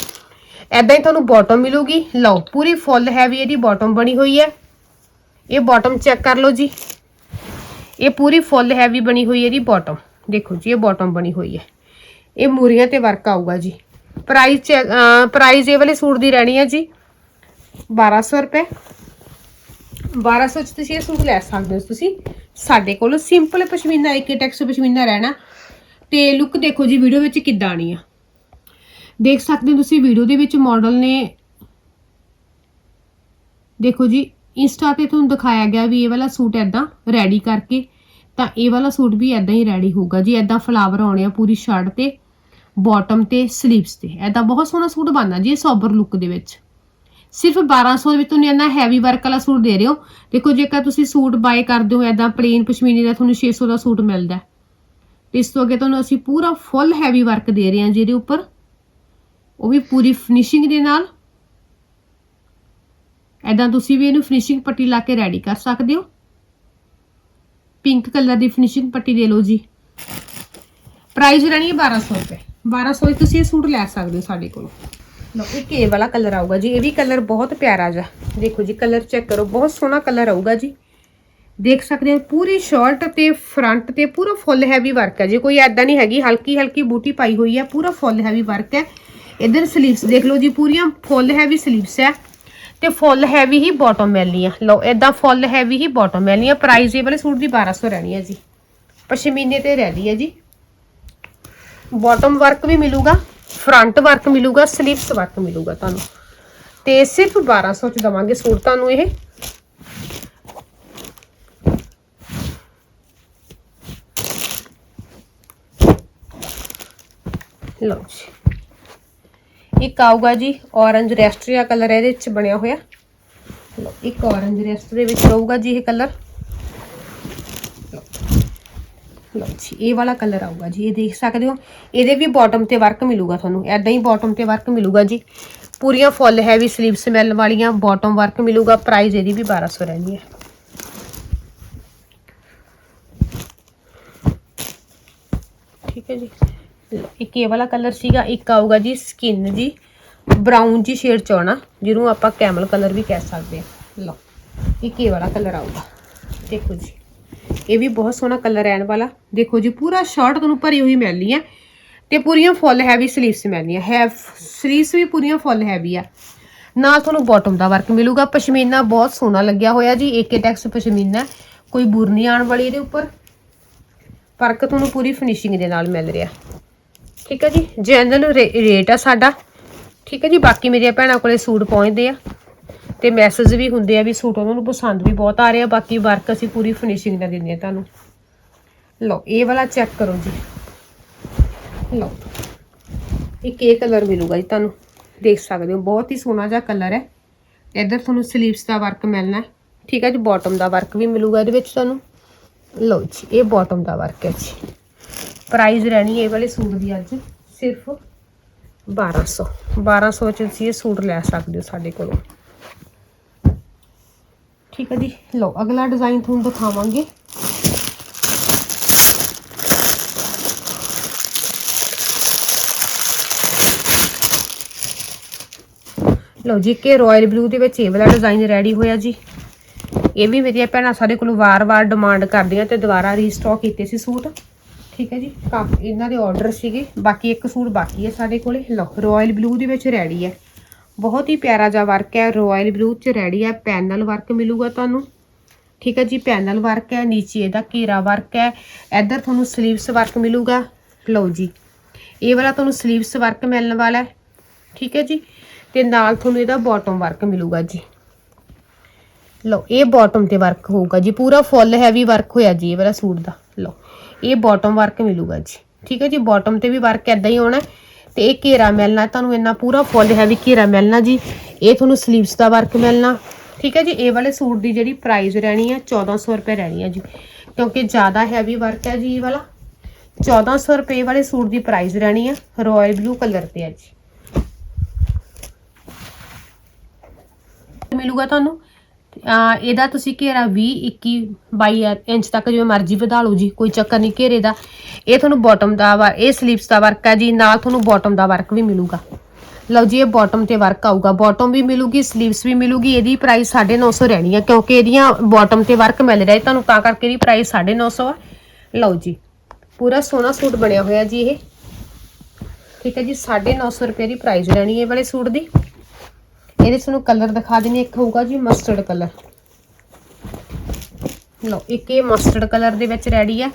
ਐਦਾਂ ਹੀ ਤੁਹਾਨੂੰ ਬਾਟਮ ਮਿਲੂਗੀ। ਲਓ ਪੂਰੀ ਫੁੱਲ ਹੈਵੀ ਇਹਦੀ ਬਾਟਮ ਬਣੀ ਹੋਈ ਹੈ ਇਹ ਬਾਟਮ ਚੈੱਕ ਕਰ ਲਓ ਜੀ। ਇਹ ਪੂਰੀ ਫੁੱਲ ਹੈਵੀ ਬਣੀ ਹੋਈ ਹੈ ਇਹਦੀ ਬਾਟਮ ਦੇਖੋ ਜੀ ਇਹ ਬਾਟਮ ਬਣੀ ਹੋਈ ਹੈ ਇਹ ਮੂਰੀਆਂ ਤੇ ਵਰਕ ਆਊਗਾ ਜੀ। ਪ੍ਰਾਈਸ ਪ੍ਰਾਈਸ ਇਹ ਵਾਲੇ ਸੂਟ ਦੀ ਰਹਿਣੀ ਹੈ ਜੀ। 1200 ਰੁਪਏ। 1200 ਚ ਤੁਸੀਂ ਇਹ ਸੂਟ ਲੈ ਸਕਦੇ ਹੋ ਤੁਸੀਂ। ਸਾਡੇ ਕੋਲ ਸਿੰਪਲ ਪਸ਼ਮੀਨਾ, ਇੱਕ ਟੈਕਸ ਪਸ਼ਮੀਨਾ ਰਹਿਣਾ। ਤੇ ਲੁੱਕ ਦੇਖੋ ਜੀ ਵੀਡੀਓ ਵਿੱਚ ਕਿੱਦਾਂ ਆਣੀ ਆ। ਦੇਖ ਸਕਦੇ ਹੋ ਤੁਸੀਂ ਵੀਡੀਓ ਦੇ ਵਿੱਚ ਮਾਡਲ ਨੇ ਦੇਖੋ ਜੀ ਇੰਸਟਾ ਤੇ ਤੁਹਾਨੂੰ ਦਿਖਾਇਆ ਗਿਆ ਵੀ ਇਹ ਵਾਲਾ ਸੂਟ ਐਦਾਂ ਰੈਡੀ ਕਰਕੇ, ਤਾਂ ਇਹ ਵਾਲਾ ਸੂਟ ਵੀ ਐਦਾਂ ਹੀ ਰੈਡੀ ਹੋਊਗਾ ਜੀ। ਐਦਾਂ ਫਲਾਵਰ ਆਉਣੇ ਆ ਪੂਰੀ ਸ਼ਰਟ ਤੇ ਬਾਟਮ ਤੇ ਸਲੀਵਸ ਤੇ। ਐਦਾਂ ਬਹੁਤ ਸੋਹਣਾ ਸੂਟ ਬਣਦਾ ਜੀ ਸੋਬਰ ਲੁੱਕ ਦੇ ਵਿੱਚ। ਸਿਰਫ 1200 ਦੇ ਵਿੱਚ ਤੁਹਾਨੂੰ ਇੰਨਾ ਹੈਵੀ ਵਰਕ ਵਾਲਾ ਸੂਟ ਦੇ ਰਹੇ ਹੋ। ਦੇਖੋ, ਜੇਕਰ ਤੁਸੀਂ ਸੂਟ ਬਾਏ ਕਰਦੇ ਹੋ ਐਦਾਂ ਪਲੇਨ ਪਸ਼ਮੀਨੀ ਦਾ ਤੁਹਾਨੂੰ 600 ਦਾ ਸੂਟ ਮਿਲਦਾ ਹੈ। ਇਸ ਤੋਂ ਅੱਗੇ ਤੁਹਾਨੂੰ ਅਸੀਂ ਪੂਰਾ ਫੁੱਲ ਹੈਵੀ ਵਰਕ ਦੇ ਰਹੇ ਹਾਂ ਜਿਹਦੇ ਉੱਪਰ। ਉਹ ਵੀ ਪੂਰੀ ਫਿਨਿਸ਼ਿੰਗ ਦੇ ਨਾਲ। ਐਦਾਂ ਤੁਸੀਂ ਵੀ ਇਹਨੂੰ ਫਿਨਿਸ਼ਿੰਗ ਪੱਟੀ ਲਾ ਕੇ ਰੈਡੀ ਕਰ ਸਕਦੇ ਹੋ। ਪਿੰਕ ਕਲਰ ਦੀ ਫਿਨਿਸ਼ਿੰਗ ਪੱਟੀ ਦੇ ਲਓ ਜੀ। ਪ੍ਰਾਈਸ ਰਹਿਣੀ ਹੈ 1200 ਰੁਪਏ। 1200 ਵਿੱਚ ਤੁਸੀਂ ਇਹ ਸੂਟ ਲੈ ਸਕਦੇ ਹੋ ਸਾਡੇ ਕੋਲੋਂ। ਲਓ ਇੱਕ ਇਹ ਵਾਲਾ ਕਲਰ ਆਊਗਾ ਜੀ, ਇਹ ਵੀ ਕਲਰ ਬਹੁਤ ਪਿਆਰਾ ਜਿਹਾ। ਦੇਖੋ ਜੀ ਕਲਰ ਚੈੱਕ ਕਰੋ, ਬਹੁਤ ਸੋਹਣਾ ਕਲਰ ਆਊਗਾ ਜੀ। ਦੇਖ ਸਕਦੇ ਹੋ, ਪੂਰੀ ਸ਼ਰਟ ਤੇ ਫਰੰਟ ਤੇ ਪੂਰਾ ਫੁੱਲ ਹੈਵੀ ਵਰਕ ਹੈ। ਜੀ ਕੋਈ ਐਦਾਂ ਨਹੀਂ ਹੈਗੀ, ਹਲਕੀ ਹਲਕੀ ਬੂਟੀ ਪਾਈ ਹੋਈ ਹੈ, ਪੂਰਾ ਫੁੱਲ ਹੈਵੀ ਵਰਕ ਹੈ। ਇਧਰ ਸਲੀਵਸ ਦੇਖ ਲਓ ਜੀ, ਪੂਰੀਆਂ ਫੁੱਲ ਹੈਵੀ ਸਲੀਵਸ ਹੈ। ਤੇ ਫੁੱਲ ਹੈਵੀ ਹੀ ਬਾਟਮ ਮਿਲਣੀ ਲਓ ਇਦਾਂ ਫੁੱਲ ਹੈਵੀ ਹੀ ਬਾਟਮ ਮਿਲਣੀ ਆ ਪ੍ਰਾਈਸ ਇਹ ਵਾਲੇ ਸੂਟ ਦੀ 1200 ਰਹਿਣੀ ਹੈ ਜੀ। ਪਸ਼ਮੀਨੇ ਤੇ ਰਹਿ ਰਹਿਣੀ ਹੈ ਜੀ। ਬਾਟਮ ਵਰਕ ਵੀ ਮਿਲੂਗਾ। ਫਰੰਟ ਵਰਕ ਮਿਲੂਗਾ ਸਲੀਵਸ ਵਰਕ ਮਿਲੂਗਾ ਤੁਹਾਨੂੰ। ਤੇ ਸਿਰਫ 1200 ਚ ਦਵਾਂਗੇ ਸੂਟ ਤੁਹਾਨੂੰ ਇਹ। ਲਓ ਜੀ। ਇੱਕ ਆਊਗਾ ਜੀ ਔਰੰਜ ਰੈਸਟਰੀਆ ਕਲਰ ਇਹਦੇ ਵਿੱਚ ਬਣਿਆ ਹੋਇਆ। ਲਓ, ਇੱਕ orange ਰੈਸਟਰੀ ਵਿੱਚ ਰਹੂਗਾ ਜੀ ਇਹ ਕਲਰ ਲਓ ਜੀ ਇਹ ਵਾਲਾ ਕਲਰ ਆਊਗਾ ਜੀ ਇਹ ਦੇਖ ਸਕਦੇ ਹੋ। ਇਹਦੇ ਵੀ ਬਾਟਮ ਤੇ ਵਰਕ ਮਿਲੂਗਾ ਤੁਹਾਨੂੰ। ਐਦਾਂ ਹੀ ਬਾਟਮ ਤੇ ਵਰਕ ਮਿਲੂਗਾ ਜੀ। ਪੂਰੀਆਂ ਫੁੱਲ ਹੈਵੀ ਸਲੀਵ ਸਮੈਲ ਵਾਲੀਆਂ ਬਾਟਮ ਵਰਕ ਮਿਲੂਗਾ। ਪ੍ਰਾਈਸ ਇਹਦੀ ਵੀ 1200 ਰਹਿਣੀ ਹੈ। ਠੀਕ ਹੈ ਜੀ। ਲਓ, ਇੱਕ ਇਹ ਵਾਲਾ ਕਲਰ ਸੀਗਾ ਇੱਕ ਆਊਗਾ ਜੀ ਸਕਿਨ ਜੀ ਬਰਾਊਨ ਜੀ ਸ਼ੇਡ ਚ ਆਉਣਾ ਜਿਹਨੂੰ ਆਪਾਂ ਕੈਮਲ ਕਲਰ ਵੀ ਕਹਿ ਸਕਦੇ ਹਾਂ। ਲਓ ਇੱਕ ਇਹ ਵਾਲਾ ਕਲਰ ਆਊਗਾ। ਦੇਖੋ ਜੀ। ਇਹ ਵੀ ਬਹੁਤ ਸੋਹਣਾ ਕਲਰ ਰਹਿਣ ਵਾਲਾ। ਦੇਖੋ ਜੀ, ਪੂਰਾ ਸ਼ਾਰਟ ਤੁਹਾਨੂੰ ਭਰੀ ਹੋਈ ਮਿਲਣੀ ਹੈ ਤੇ ਪੂਰੀਆਂ ਫੁੱਲ ਹੈਵੀ ਸਲੀਵਸ ਮਿਲਣੀਆਂ ਹੈ। ਸਲੀਵਸ ਵੀ ਪੂਰੀਆਂ ਫੁੱਲ ਹੈਵੀ ਆ। ਨਾਲ ਤੁਹਾਨੂੰ ਬਾਟਮ ਦਾ ਵਰਕ ਮਿਲੂਗਾ। ਪਸ਼ਮੀਨਾ ਬਹੁਤ ਸੋਹਣਾ ਲੱਗਿਆ ਹੋਇਆ ਜੀ ਏਕੇ ਟੈਕਸ ਪਸ਼ਮੀਨਾ। ਕੋਈ ਬੁਰ ਨਹੀਂ ਆਉਣ ਵਾਲੀ ਇਹਦੇ ਉੱਪਰ। ਵਰਕ ਤੁਹਾਨੂੰ ਪੂਰੀ ਫਿਨਿਸ਼ਿੰਗ ਦੇ ਨਾਲ ਮਿਲ ਰਿਹਾ। ਠੀਕ ਹੈ ਜੀ ਜੈਨਰਲ ਰੇਟ ਆ ਸਾਡਾ। ਠੀਕ ਹੈ ਜੀ, ਬਾਕੀ ਮੇਰੀਆਂ ਭੈਣਾਂ ਕੋਲੇ ਸੂਟ ਪਹੁੰਚਦੇ ਆ। ਤੇ ਮੈਸੇਜ ਵੀ ਹੁੰਦੇ ਆ ਵੀ ਸੂਟ ਉਹਨਾਂ ਨੂੰ ਪਸੰਦ ਵੀ ਬਹੁਤ ਆ ਰਿਹਾ ਬਾਕੀ ਵਰਕ ਅਸੀਂ ਪੂਰੀ ਫਿਨਿਸ਼ਿੰਗ ਦਾ ਦਿੰਦੇ ਆ ਤੁਹਾਨੂੰ। ਲਓ, ਇਹ ਵਾਲਾ ਚੈੱਕ ਕਰੋ ਜੀ। ਲਓ, ਇੱਕ ਇਹ ਕਲਰ ਮਿਲੂਗਾ ਜੀ ਤੁਹਾਨੂੰ। ਦੇਖ ਸਕਦੇ ਹੋ, ਬਹੁਤ ਹੀ ਸੋਹਣਾ ਜਿਹਾ ਕਲਰ ਹੈ। ਇੱਧਰ ਤੁਹਾਨੂੰ ਸਲੀਵਸ ਦਾ ਵਰਕ ਮਿਲਣਾ ਠੀਕ ਹੈ ਜੀ ਬਾਟਮ ਦਾ ਵਰਕ ਵੀ ਮਿਲੂਗਾ ਇਹਦੇ ਵਿੱਚ ਤੁਹਾਨੂੰ। ਲਓ ਜੀ, ਇਹ ਬਾਟਮ ਦਾ ਵਰਕ ਹੈ ਜੀ। ਪ੍ਰਾਈਸ ਰਹਿਣੀ ਇਹ ਵਾਲੇ ਸੂਟ ਦੀ ਅੱਜ, ਸਿਰਫ 1200 1200 ਚ ਤੁਸੀਂ ਇਹ ਸੂਟ ਲੈ ਸਕਦੇ ਹੋ ਸਾਡੇ ਕੋਲੋਂ। ਠੀਕ ਹੈ ਜੀ। ਲਓ, ਅਗਲਾ ਡਿਜ਼ਾਈਨ ਤੁਹਾਨੂੰ ਦਿਖਾਵਾਂਗੇ। ਲਓ ਜੀ ਕਿ ਰਾਇਲ ਬਲੂ ਦੇ ਵਿੱਚ ਇਹ ਵਾਲਾ ਡਿਜ਼ਾਈਨ ਰੈਡੀ ਹੋਇਆ ਜੀ। ਇਹ ਵੀ ਮੇਰੀਆਂ ਭੈਣਾਂ, ਸਾਡੇ ਕੋਲ ਵਾਰ-ਵਾਰ ਡਿਮਾਂਡ ਕਰਦੀਆਂ ਤੇ ਦੁਬਾਰਾ ਰੀਸਟਾਕ ਕੀਤੇ ਸੀ ਸੂਟ। ਠੀਕ ਹੈ ਜੀ, ਕਾਫੀ ਇਹਨਾਂ ਦੇ ਆਰਡਰ ਸੀਗੇ। ਬਾਕੀ ਇੱਕ ਸੂਟ ਬਾਕੀ ਹੈ ਸਾਡੇ ਕੋਲੇ। ਲਓ ਰਾਇਲ ਬਲੂ ਦੇ ਵਿੱਚ ਰੈਡੀ ਹੈ ਬਹੁਤ ਹੀ ਪਿਆਰਾ ਜਿਹਾ ਵਰਕ ਹੈ ਰਾਇਲ ਬਲੂ ਚ ਰੈਡੀ ਹੈ ਪੈਨਲ ਵਰਕ ਮਿਲੂਗਾ ਤੁਹਾਨੂੰ। ਠੀਕ ਹੈ ਜੀ ਪੈਨਲ ਵਰਕ ਹੈ, ਨੀਚੇ ਇਹਦਾ ਘੇਰਾ ਵਰਕ ਹੈ, ਇੱਧਰ ਤੁਹਾਨੂੰ ਸਲੀਵਸ ਵਰਕ ਮਿਲੂਗਾ। ਲਓ ਜੀ, ਇਹ ਵਾਲਾ ਤੁਹਾਨੂੰ ਸਲੀਵਸ ਵਰਕ ਮਿਲਣ ਵਾਲਾ ਹੈ। ਠੀਕ ਹੈ ਜੀ, ਤੇ ਨਾਲ ਤੁਹਾਨੂੰ ਇਹਦਾ ਬਾਟਮ ਵਰਕ ਮਿਲੂਗਾ ਜੀ। ਲਓ, ਇਹ ਬਾਟਮ ਤੇ ਵਰਕ ਹੋਊਗਾ ਜੀ, ਪੂਰਾ ਫੁੱਲ ਹੈਵੀ ਵਰਕ ਹੋਇਆ ਜੀ, ਇਹ ਵਾਲਾ ਸੂਟ ਦਾ। ਲਓ, ਇਹ ਬਾਟਮ ਵਰਕ ਮਿਲੂਗਾ ਜੀ। ਠੀਕ ਹੈ ਜੀ ਬਾਟਮ ਤੇ ਵੀ ਵਰਕ ਐਦਾਂ ਹੀ ਹੋਣਾ ਤੇ ਇਹ ਘੇਰਾ ਮਿਲਣਾ, ਤੁਹਾਨੂੰ ਇੰਨਾ ਪੂਰਾ ਫੁੱਲ ਹੈਵੀ ਘੇਰਾ ਮਿਲਣਾ ਜੀ। ਇਹ ਤੁਹਾਨੂੰ ਸਲੀਵਸ ਦਾ ਵਰਕ ਮਿਲਣਾ। ਠੀਕ ਹੈ ਜੀ, ਇਹ ਵਾਲੇ ਸੂਟ ਦੀ ਜਿਹੜੀ ਪ੍ਰਾਈਸ ਰਹਿਣੀ ਹੈ 1400 ਰੁਪਏ ਰਹਿਣੀ ਹੈ ਜੀ। ਕਿਉਂਕਿ ਜ਼ਿਆਦਾ ਹੈਵੀ ਵਰਕ ਹੈ ਜੀ ਇਹ ਵਾਲਾ। 1400 ਰੁਪਏ ਵਾਲੇ ਸੂਟ ਦੀ ਪ੍ਰਾਈਸ ਰਹਿਣੀ ਹੈ ਰਾਇਲ ਬਲੂ ਕਲਰ ਤੇ ਹੈ ਜੀ। ਮਿਲੂਗਾ ਤੁਹਾਨੂੰ? ਇਹਦਾ ਤੁਸੀਂ ਘੇਰਾ 20 21 22 ਇੰਚ ਤੱਕ ਜਿਵੇਂ ਮਰਜ਼ੀ ਵਧਾ ਲਓ ਜੀ, ਕੋਈ ਚੱਕਰ ਨਹੀਂ ਘੇਰੇ ਦਾ। ਇਹ ਤੁਹਾਨੂੰ ਬਾਟਮ ਦਾ ਵਾ ਇਹ ਸਲੀਵਸ ਦਾ ਵਰਕ ਹੈ ਜੀ, ਨਾਲ ਤੁਹਾਨੂੰ ਬਾਟਮ ਦਾ ਵਰਕ ਵੀ ਮਿਲੂਗਾ। ਲਓ ਜੀ, ਇਹ ਬਾਟਮ ਤੇ ਵਰਕ ਆਊਗਾ। ਬਾਟਮ ਵੀ ਮਿਲੂਗੀ ਸਲੀਵਸ ਵੀ ਮਿਲੂਗੀ, ਇਹਦੀ ਪ੍ਰਾਈਸ 950 ਰਹਿਣੀ ਹੈ, ਕਿਉਂਕਿ ਇਹਦੀਆਂ ਬਾਟਮ ਤੇ ਵਰਕ ਮਿਲ ਰਿਹਾ ਤੁਹਾਨੂੰ ਤਾਂ ਕਰਕੇ ਇਹਦੀ ਪ੍ਰਾਈਸ 950 ਆ। ਲਓ ਜੀ, ਪੂਰਾ ਸੋਹਣਾ ਸੂਟ ਬਣਿਆ ਹੋਇਆ ਜੀ ਇਹ। ਠੀਕ ਹੈ ਜੀ 950 ਰੁਪਏ ਦੀ ਪ੍ਰਾਈਸ ਰਹਿਣੀ ਹੈ ਇਹ ਵਾਲੇ ਸੂਟ ਦੀ। ਇਹਦੇ ਤੁਹਾਨੂੰ ਕਲਰ ਦਿਖਾ ਦਿੰਨੀ ਇੱਕ ਹੋਊਗਾ ਜੀ ਮਸਟਰਡ ਕਲਰ ਲਓ, ਇੱਕ ਇਹ ਮਸਟਰਡ ਕਲਰ ਦੇ ਵਿੱਚ ਰੈਡੀ ਹੈ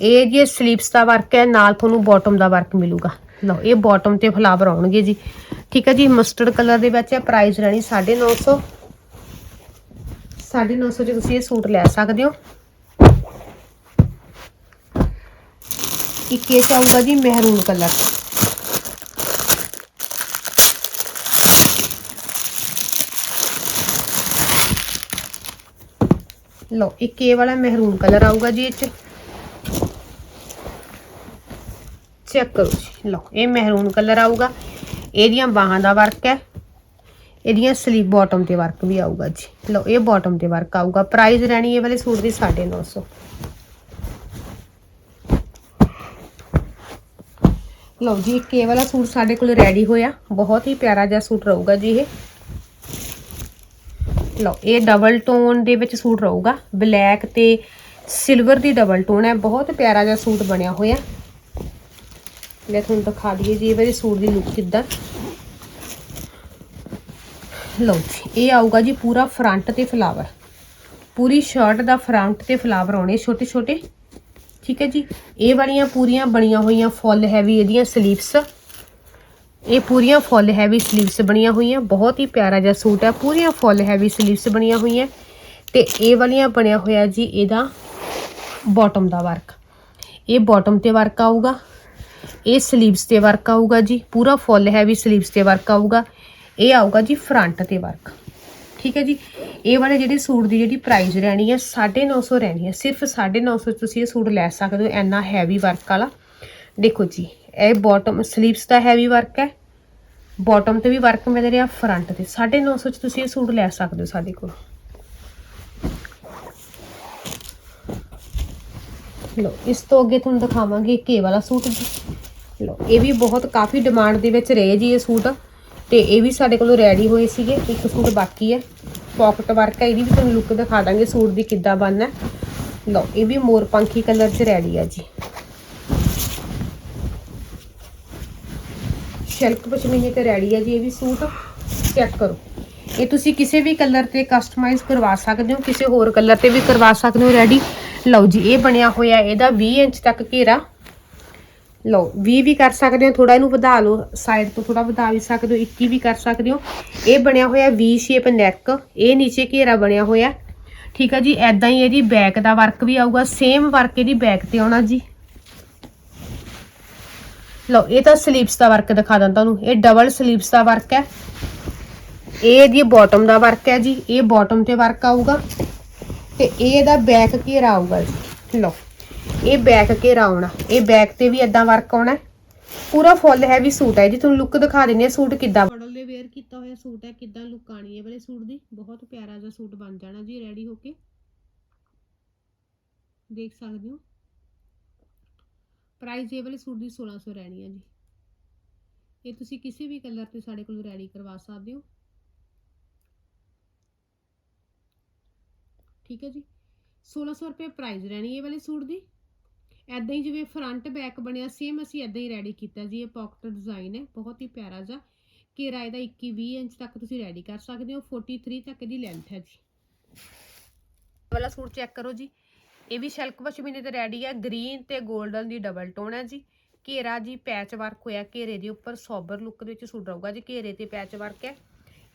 ਇਹ ਜੀ ਸਲੀਪਸ ਦਾ ਵਰਕ ਹੈ, ਨਾਲ ਤੁਹਾਨੂੰ ਬਾਟਮ ਦਾ ਵਰਕ ਮਿਲੂਗਾ। ਲਓ, ਇਹ ਬਾਟਮ ਤੇ ਫਲਾਵਰ ਆਉਣਗੇ ਜੀ। ਠੀਕ ਹੈ ਜੀ ਮਸਟਰਡ ਕਲਰ ਦੇ ਵਿੱਚ ਹੈ ਪ੍ਰਾਈਸ ਰਹਿਣੀ 950 950 ਚ ਤੁਸੀਂ ਇਹ ਸੂਟ ਲੈ ਸਕਦੇ ਹੋ। ਇੱਕ ਇਹ ਚਾਹੂਗਾ ਜੀ ਮਹਿਰੂਨ ਕਲਰ ਲਓ, ਇੱਕ ਇਹ ਵਾਲਾ ਮਹਿਰੂਨ ਕਲਰ ਆਊਗਾ ਜੀ ਇਹ ਚ। ਚੈੱਕ ਕਰੋ ਜੀ, ਲਓ, ਇਹ ਮਹਿਰੂਨ ਕਲਰ ਆਊਗਾ। ਇਹਦੀਆਂ ਬਾਹਾਂ ਦਾ ਵਰਕ ਹੈ। ਇਹਦੀਆਂ ਸਲੀਵ ਬਾਟਮ ਤੇ ਵਰਕ ਵੀ ਆਊਗਾ ਜੀ। ਲਓ, ਇਹ ਬਾਟਮ ਤੇ ਵਰਕ ਆਊਗਾ। ਪ੍ਰਾਈਸ ਰਹਿਣੀ ਇਹ ਵਾਲੇ ਸੂਟ ਦੀ 950 ਲਓ ਜੀ ਇਹ ਵਾਲਾ ਸੂਟ ਸਾਡੇ ਕੋਲ ਰੈਡੀ ਹੋਇਆ। ਬਹੁਤ ਹੀ ਪਿਆਰਾ ਜਿਹਾ ਸੂਟ ਰਹੂਗਾ ਜੀ ਇਹ। ਲਓ, ਇਹ ਡਬਲ ਟੋਨ ਦੇ ਵਿੱਚ ਸੂਟ ਰਹੂਗਾ। ਬਲੈਕ ਤੇ ਸਿਲਵਰ ਦੀ ਡਬਲ ਟੋਨ ਹੈ। ਬਹੁਤ ਪਿਆਰਾ ਜਿਹਾ ਸੂਟ ਬਣਿਆ ਹੋਇਆ। ਲੈ ਤੁਹਾਨੂੰ ਦਿਖਾ ਦਈਏ ਜੀ ਇਹ ਵਾਲੇ ਸੂਟ ਦੀ ਲੁੱਕ ਕਿੱਦਾਂ। ਲਓ ਜੀ, ਇਹ ਆਊਗਾ ਜੀ ਪੂਰਾ ਫਰੰਟ ਤੇ ਫਲਾਵਰ ਪੂਰੀ ਸ਼ਰਟ ਦਾ ਫਰੰਟ ਤੇ ਫਲਾਵਰ ਆਉਣੇ ਛੋਟੇ ਛੋਟੇ ਠੀਕ ਹੈ ਜੀ। ਇਹ ਵਾਲੀਆਂ ਪੂਰੀਆਂ ਬਣੀਆਂ ਹੋਈਆਂ ਫੁੱਲ ਹੈਵੀ ਇਹਦੀਆਂ ਸਲੀਵਸ ਇਹ ਪੂਰੀਆਂ ਫੁੱਲ ਹੈਵੀ ਸਲੀਵਸ ਬਣੀਆਂ ਹੋਈਆਂ, ਬਹੁਤ ਹੀ ਪਿਆਰਾ ਜਿਹਾ ਸੂਟ ਹੈ, ਪੂਰੀਆਂ ਫੁੱਲ ਹੈਵੀ ਸਲੀਵਸ ਬਣੀਆਂ ਹੋਈਆਂ। ਤੇ ਇਹ ਵਾਲੀਆਂ ਬਣਿਆ ਹੋਇਆ ਜੀ, ਇਹਦਾ ਬਾਟਮ ਦਾ ਵਰਕ ਇਹ ਬਾਟਮ ਤੇ ਵਰਕ ਆਊਗਾ, ਇਹ ਸਲੀਵਸ ਤੇ ਵਰਕ ਆਊਗਾ ਜੀ, ਪੂਰਾ ਫੁੱਲ ਹੈਵੀ ਸਲੀਵਸ ਤੇ ਵਰਕ ਆਊਗਾ। ਇਹ ਆਊਗਾ ਜੀ ਫਰੰਟ ਤੇ ਵਰਕ ਠੀਕ ਹੈ ਜੀ? ਇਹ ਵਾਲੇ ਜਿਹੜੇ ਸੂਟ ਦੀ ਜਿਹੜੀ ਪ੍ਰਾਈਸ ਰਹਿਣੀ ਹੈ 950 ਰਹਿਣੀ ਹੈ। ਸਿਰਫ 950 ਤੁਸੀਂ ਇਹ ਸੂਟ ਲੈ ਸਕਦੇ ਹੋ, ਇੰਨਾ ਹੈਵੀ ਵਰਕ ਵਾਲਾ। ਦੇਖੋ ਜੀ ਇਹ ਬਾਟਮ ਸਲੀਵਸ ਦਾ ਹੈਵੀ ਵਰਕ ਹੈ। ਬਾਟਮ ਤੇ ਵੀ ਵਰਕ ਮਿਲ ਰਿਹਾ ਫਰੰਟ ਤੇ। 950 ਚ ਤੁਸੀਂ ਇਹ ਸੂਟ ਲੈ ਸਕਦੇ ਹੋ ਸਾਡੇ ਕੋਲ। ਲੋ ਇਸ ਤੋਂ ਅੱਗੇ ਤੁਹਾਨੂੰ ਦਿਖਾਵਾਂਗੇ ਕੇ ਵਾਲਾ ਸੂਟ ਜੀ। ਲੋ ਇਹ ਵੀ ਬਹੁਤ ਕਾਫੀ ਡਿਮਾਂਡ ਦੇ ਵਿੱਚ ਰਹੇ ਜੀ ਇਹ ਸੂਟ। ਤੇ ਇਹ ਵੀ ਸਾਡੇ ਕੋਲੋਂ ਰੈਡੀ ਹੋਏ ਸੀਗੇ, ਇੱਕ ਸੂਟ ਬਾਕੀ ਹੈ। ਪਾਕਟ ਵਰਕ ਹੈ, ਇਹਦੀ ਵੀ ਤੁਹਾਨੂੰ ਲੁੱਕ ਦਿਖਾ ਦਾਂਗੇ ਸੂਟ ਦੀ ਕਿੱਦਾਂ ਬਣਨਾ ਲਓ, ਇਹ ਵੀ ਮੋਰਪੰਖੀ ਕਲਰ 'ਚ ਰੈਡੀ ਹੈ ਜੀ। ਸ਼ਿਲਕ ਪਸ਼ਮੀਨੇ ਤੇ ਰੈਡੀ ਹੈ ਜੀ, ਇਹ ਵੀ ਸੂਟ ਚੈੱਕ ਕਰੋ। ਇਹ ਤੁਸੀਂ ਕਿਸੇ ਵੀ ਕਲਰ ਤੇ ਕਸਟਮਾਈਜ਼ ਕਰਵਾ ਸਕਦੇ ਹੋ, ਕਿਸੇ ਹੋਰ ਕਲਰ ਤੇ ਵੀ ਕਰਵਾ ਸਕਦੇ ਹੋ, ਰੈਡੀ। ਲਓ ਜੀ, ਇਹ ਬਣਿਆ ਹੋਇਆ, ਇਹਦਾ 20 ਇੰਚ ਤੱਕ ਘੇਰਾ। ਲਓ 20 ਵੀ ਕਰ ਸਕਦੇ ਹੋ ਥੋੜਾ ਇਹਨੂੰ ਵਧਾ ਲਓ ਸਾਈਡ ਤੋਂ ਥੋੜਾ ਵਧਾ ਵੀ ਸਕਦੇ ਹੋ 21 ਵੀ ਕਰ ਸਕਦੇ ਹੋ। ਇਹ ਬਣਿਆ ਹੋਇਆ ਵੀ ਸ਼ੇਪ ਨੈਕ ਇਹ ਨੀਚੇ ਘੇਰਾ ਬਣਿਆ ਹੋਇਆ। ਠੀਕ ਆ ਜੀ ਐਦਾਂ ਹੀ ਇਹਦੀ ਬੈਕ ਦਾ ਵਰਕ ਵੀ ਆਊਗਾ ਸੇਮ ਵਰਕ ਇਹਦੀ ਬੈਕ ਤੇ ਆਉਣਾ ਜੀ। ਲਓ, ਇਹ ਤਾਂ ਸਲੀਵਸ ਦਾ ਵਰਕ ਦਿਖਾ ਦਾਂ ਤੁਹਾਨੂੰ ਇਹ ਡਬਲ ਸਲੀਵਸ ਦਾ ਵਰਕ ਹੈ। ਇਹ ਇਹਦੀ ਬਾਟਮ ਦਾ ਵਰਕ ਹੈ ਜੀ। ਇਹ ਬਾਟਮ ਤੇ ਵਰਕ ਆਊਗਾ। ਤੇ ਇਹ ਇਹਦਾ ਬੈਕ ਘੇਰਾ ਆਊਗਾ ਜੀ। ਲਓ, ਇਹ ਬੈਕ ਘੇਰਾ ਆਉਣਾ। ਇਹ ਬੈਕ ਤੇ ਵੀ ਇਦਾਂ ਵਰਕ ਆਉਣਾ। ਪੂਰਾ ਫੁੱਲ ਹੈਵੀ ਸੂਟ ਹੈ ਜੀ। ਤੁਹਾਨੂੰ ਲੁੱਕ ਦਿਖਾ ਦਿੰਨੀ ਆ ਸੂਟ ਕਿੱਦਾਂ। ਮਾਡਲ ਦੇ ਵੇਅਰ ਕੀਤਾ ਹੋਇਆ ਸੂਟ ਹੈ। ਕਿੱਦਾਂ ਲੁੱਕ ਆਣੀ ਹੈ ਵਾਲੇ ਸੂਟ ਦੀ। ਬਹੁਤ ਪਿਆਰਾ ਜਿਹਾ ਸੂਟ ਬਣ ਜਾਣਾ ਜੀ ਰੈਡੀ ਹੋ ਕੇ। ਦੇਖ ਸਕਦੇ ਹੋ। ਪ੍ਰਾਈਸ ਇਹ ਵਾਲੇ ਸੂਟ ਦੀ 1600 ਰਹਿਣੀ ਹੈ ਜੀ। ਇਹ ਤੁਸੀਂ ਕਿਸੇ ਵੀ ਕਲਰ ਤੇ ਸਾਡੇ ਕੋਲ ਰੈਡੀ ਕਰਵਾ ਸਕਦੇ ਹੋ। ਠੀਕ ਹੈ ਜੀ। 1600 ਰੁਪਏ ਪ੍ਰਾਈਸ ਰਹਿਣੀ ਇਹ ਵਾਲੇ ਸੂਟ ਦੀ। ਐਦਾਂ ਹੀ ਜਿਵੇਂ ਫਰੰਟ ਬੈਕ ਬਣਿਆ ਸੇਮ ਅਸੀਂ ਐਦਾਂ ਹੀ ਰੈਡੀ ਕੀਤਾ ਜੀ। ਇਹ ਪਾਕਟ ਡਿਜ਼ਾਈਨ ਹੈ, ਬਹੁਤ ਹੀ ਪਿਆਰਾ ਜਿਹਾ। ਘੇਰਾ ਇਹਦਾ 21 20 ਇੰਚ ਤੱਕ ਤੁਸੀਂ ਰੈਡੀ ਕਰ ਸਕਦੇ ਹੋ। 43 ਤੱਕ ਇਹਦੀ ਲੈਂਥ ਹੈ ਜੀ। ਵਾਲਾ ਸੂਟ ਚੈੱਕ ਕਰੋ ਜੀ। ਇਹ ਵੀ ਸ਼ਲਕ ਪਸ਼ਮੀਨੇ ਤੇ ਰੈਡੀ ਹੈ ਗ੍ਰੀਨ ਤੇ 골ਡਨ ਦੀ ਡਬਲ ਟੋਨ ਹੈ ਜੀ। ਘੇਰਾ ਜੀ ਪੈਚ ਵਰਕ ਹੋਇਆ, ਘੇਰੇ ਦੇ ਉੱਪਰ ਸੋਬਰ ਲੁੱਕ ਦੇ ਵਿੱਚ ਸੂਟ ਰਹੂਗਾ ਜੀ, ਘੇਰੇ ਤੇ ਪੈਚ ਵਰਕ ਹੈ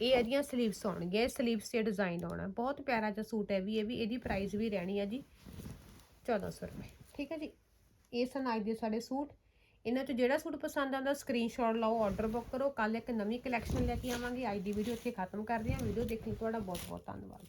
ਇਹ ਇਹਦੀਆਂ ਸਲੀਵਸ ਆਉਣਗੀਆਂ, ਇਹ ਸਲੀਵਸ ਤੇ ਡਿਜ਼ਾਈਨ ਆਉਣਾ। ਬਹੁਤ ਪਿਆਰਾ ਜਿਹਾ ਸੂਟ ਹੈ ਵੀ, ਇਹ ਵੀ, ਇਹਦੀ ਪ੍ਰਾਈਸ ਵੀ ਰਹਿਣੀ ਹੈ ਜੀ 1400 ਰੁਪਏ। ਠੀਕ ਹੈ ਜੀ? ਇਹ ਸਨ ਅੱਜ ਦੇ ਸਾਡੇ ਸੂਟ। ਇਹਨਾਂ ਤੋਂ ਜਿਹੜਾ ਸੂਟ ਪਸੰਦ ਆਉਂਦਾ ਸਕਰੀਨਸ਼ਾਟ ਲਓ ਆਰਡਰ ਬੁੱਕ ਕਰੋ। ਕੱਲ ਇੱਕ ਨਵੀਂ ਕਲੈਕਸ਼ਨ ਲੈ ਕੇ ਆਵਾਂਗੇ। ਅੱਜ ਦੀ ਵੀਡੀਓ ਇੱਥੇ ਖਤਮ ਕਰਦੇ ਹਾਂ। ਵੀਡੀਓ ਦੇਖਣ ਲਈ ਤੁਹਾਡਾ ਬਹੁਤ ਬਹੁਤ ਧੰਨਵਾਦ।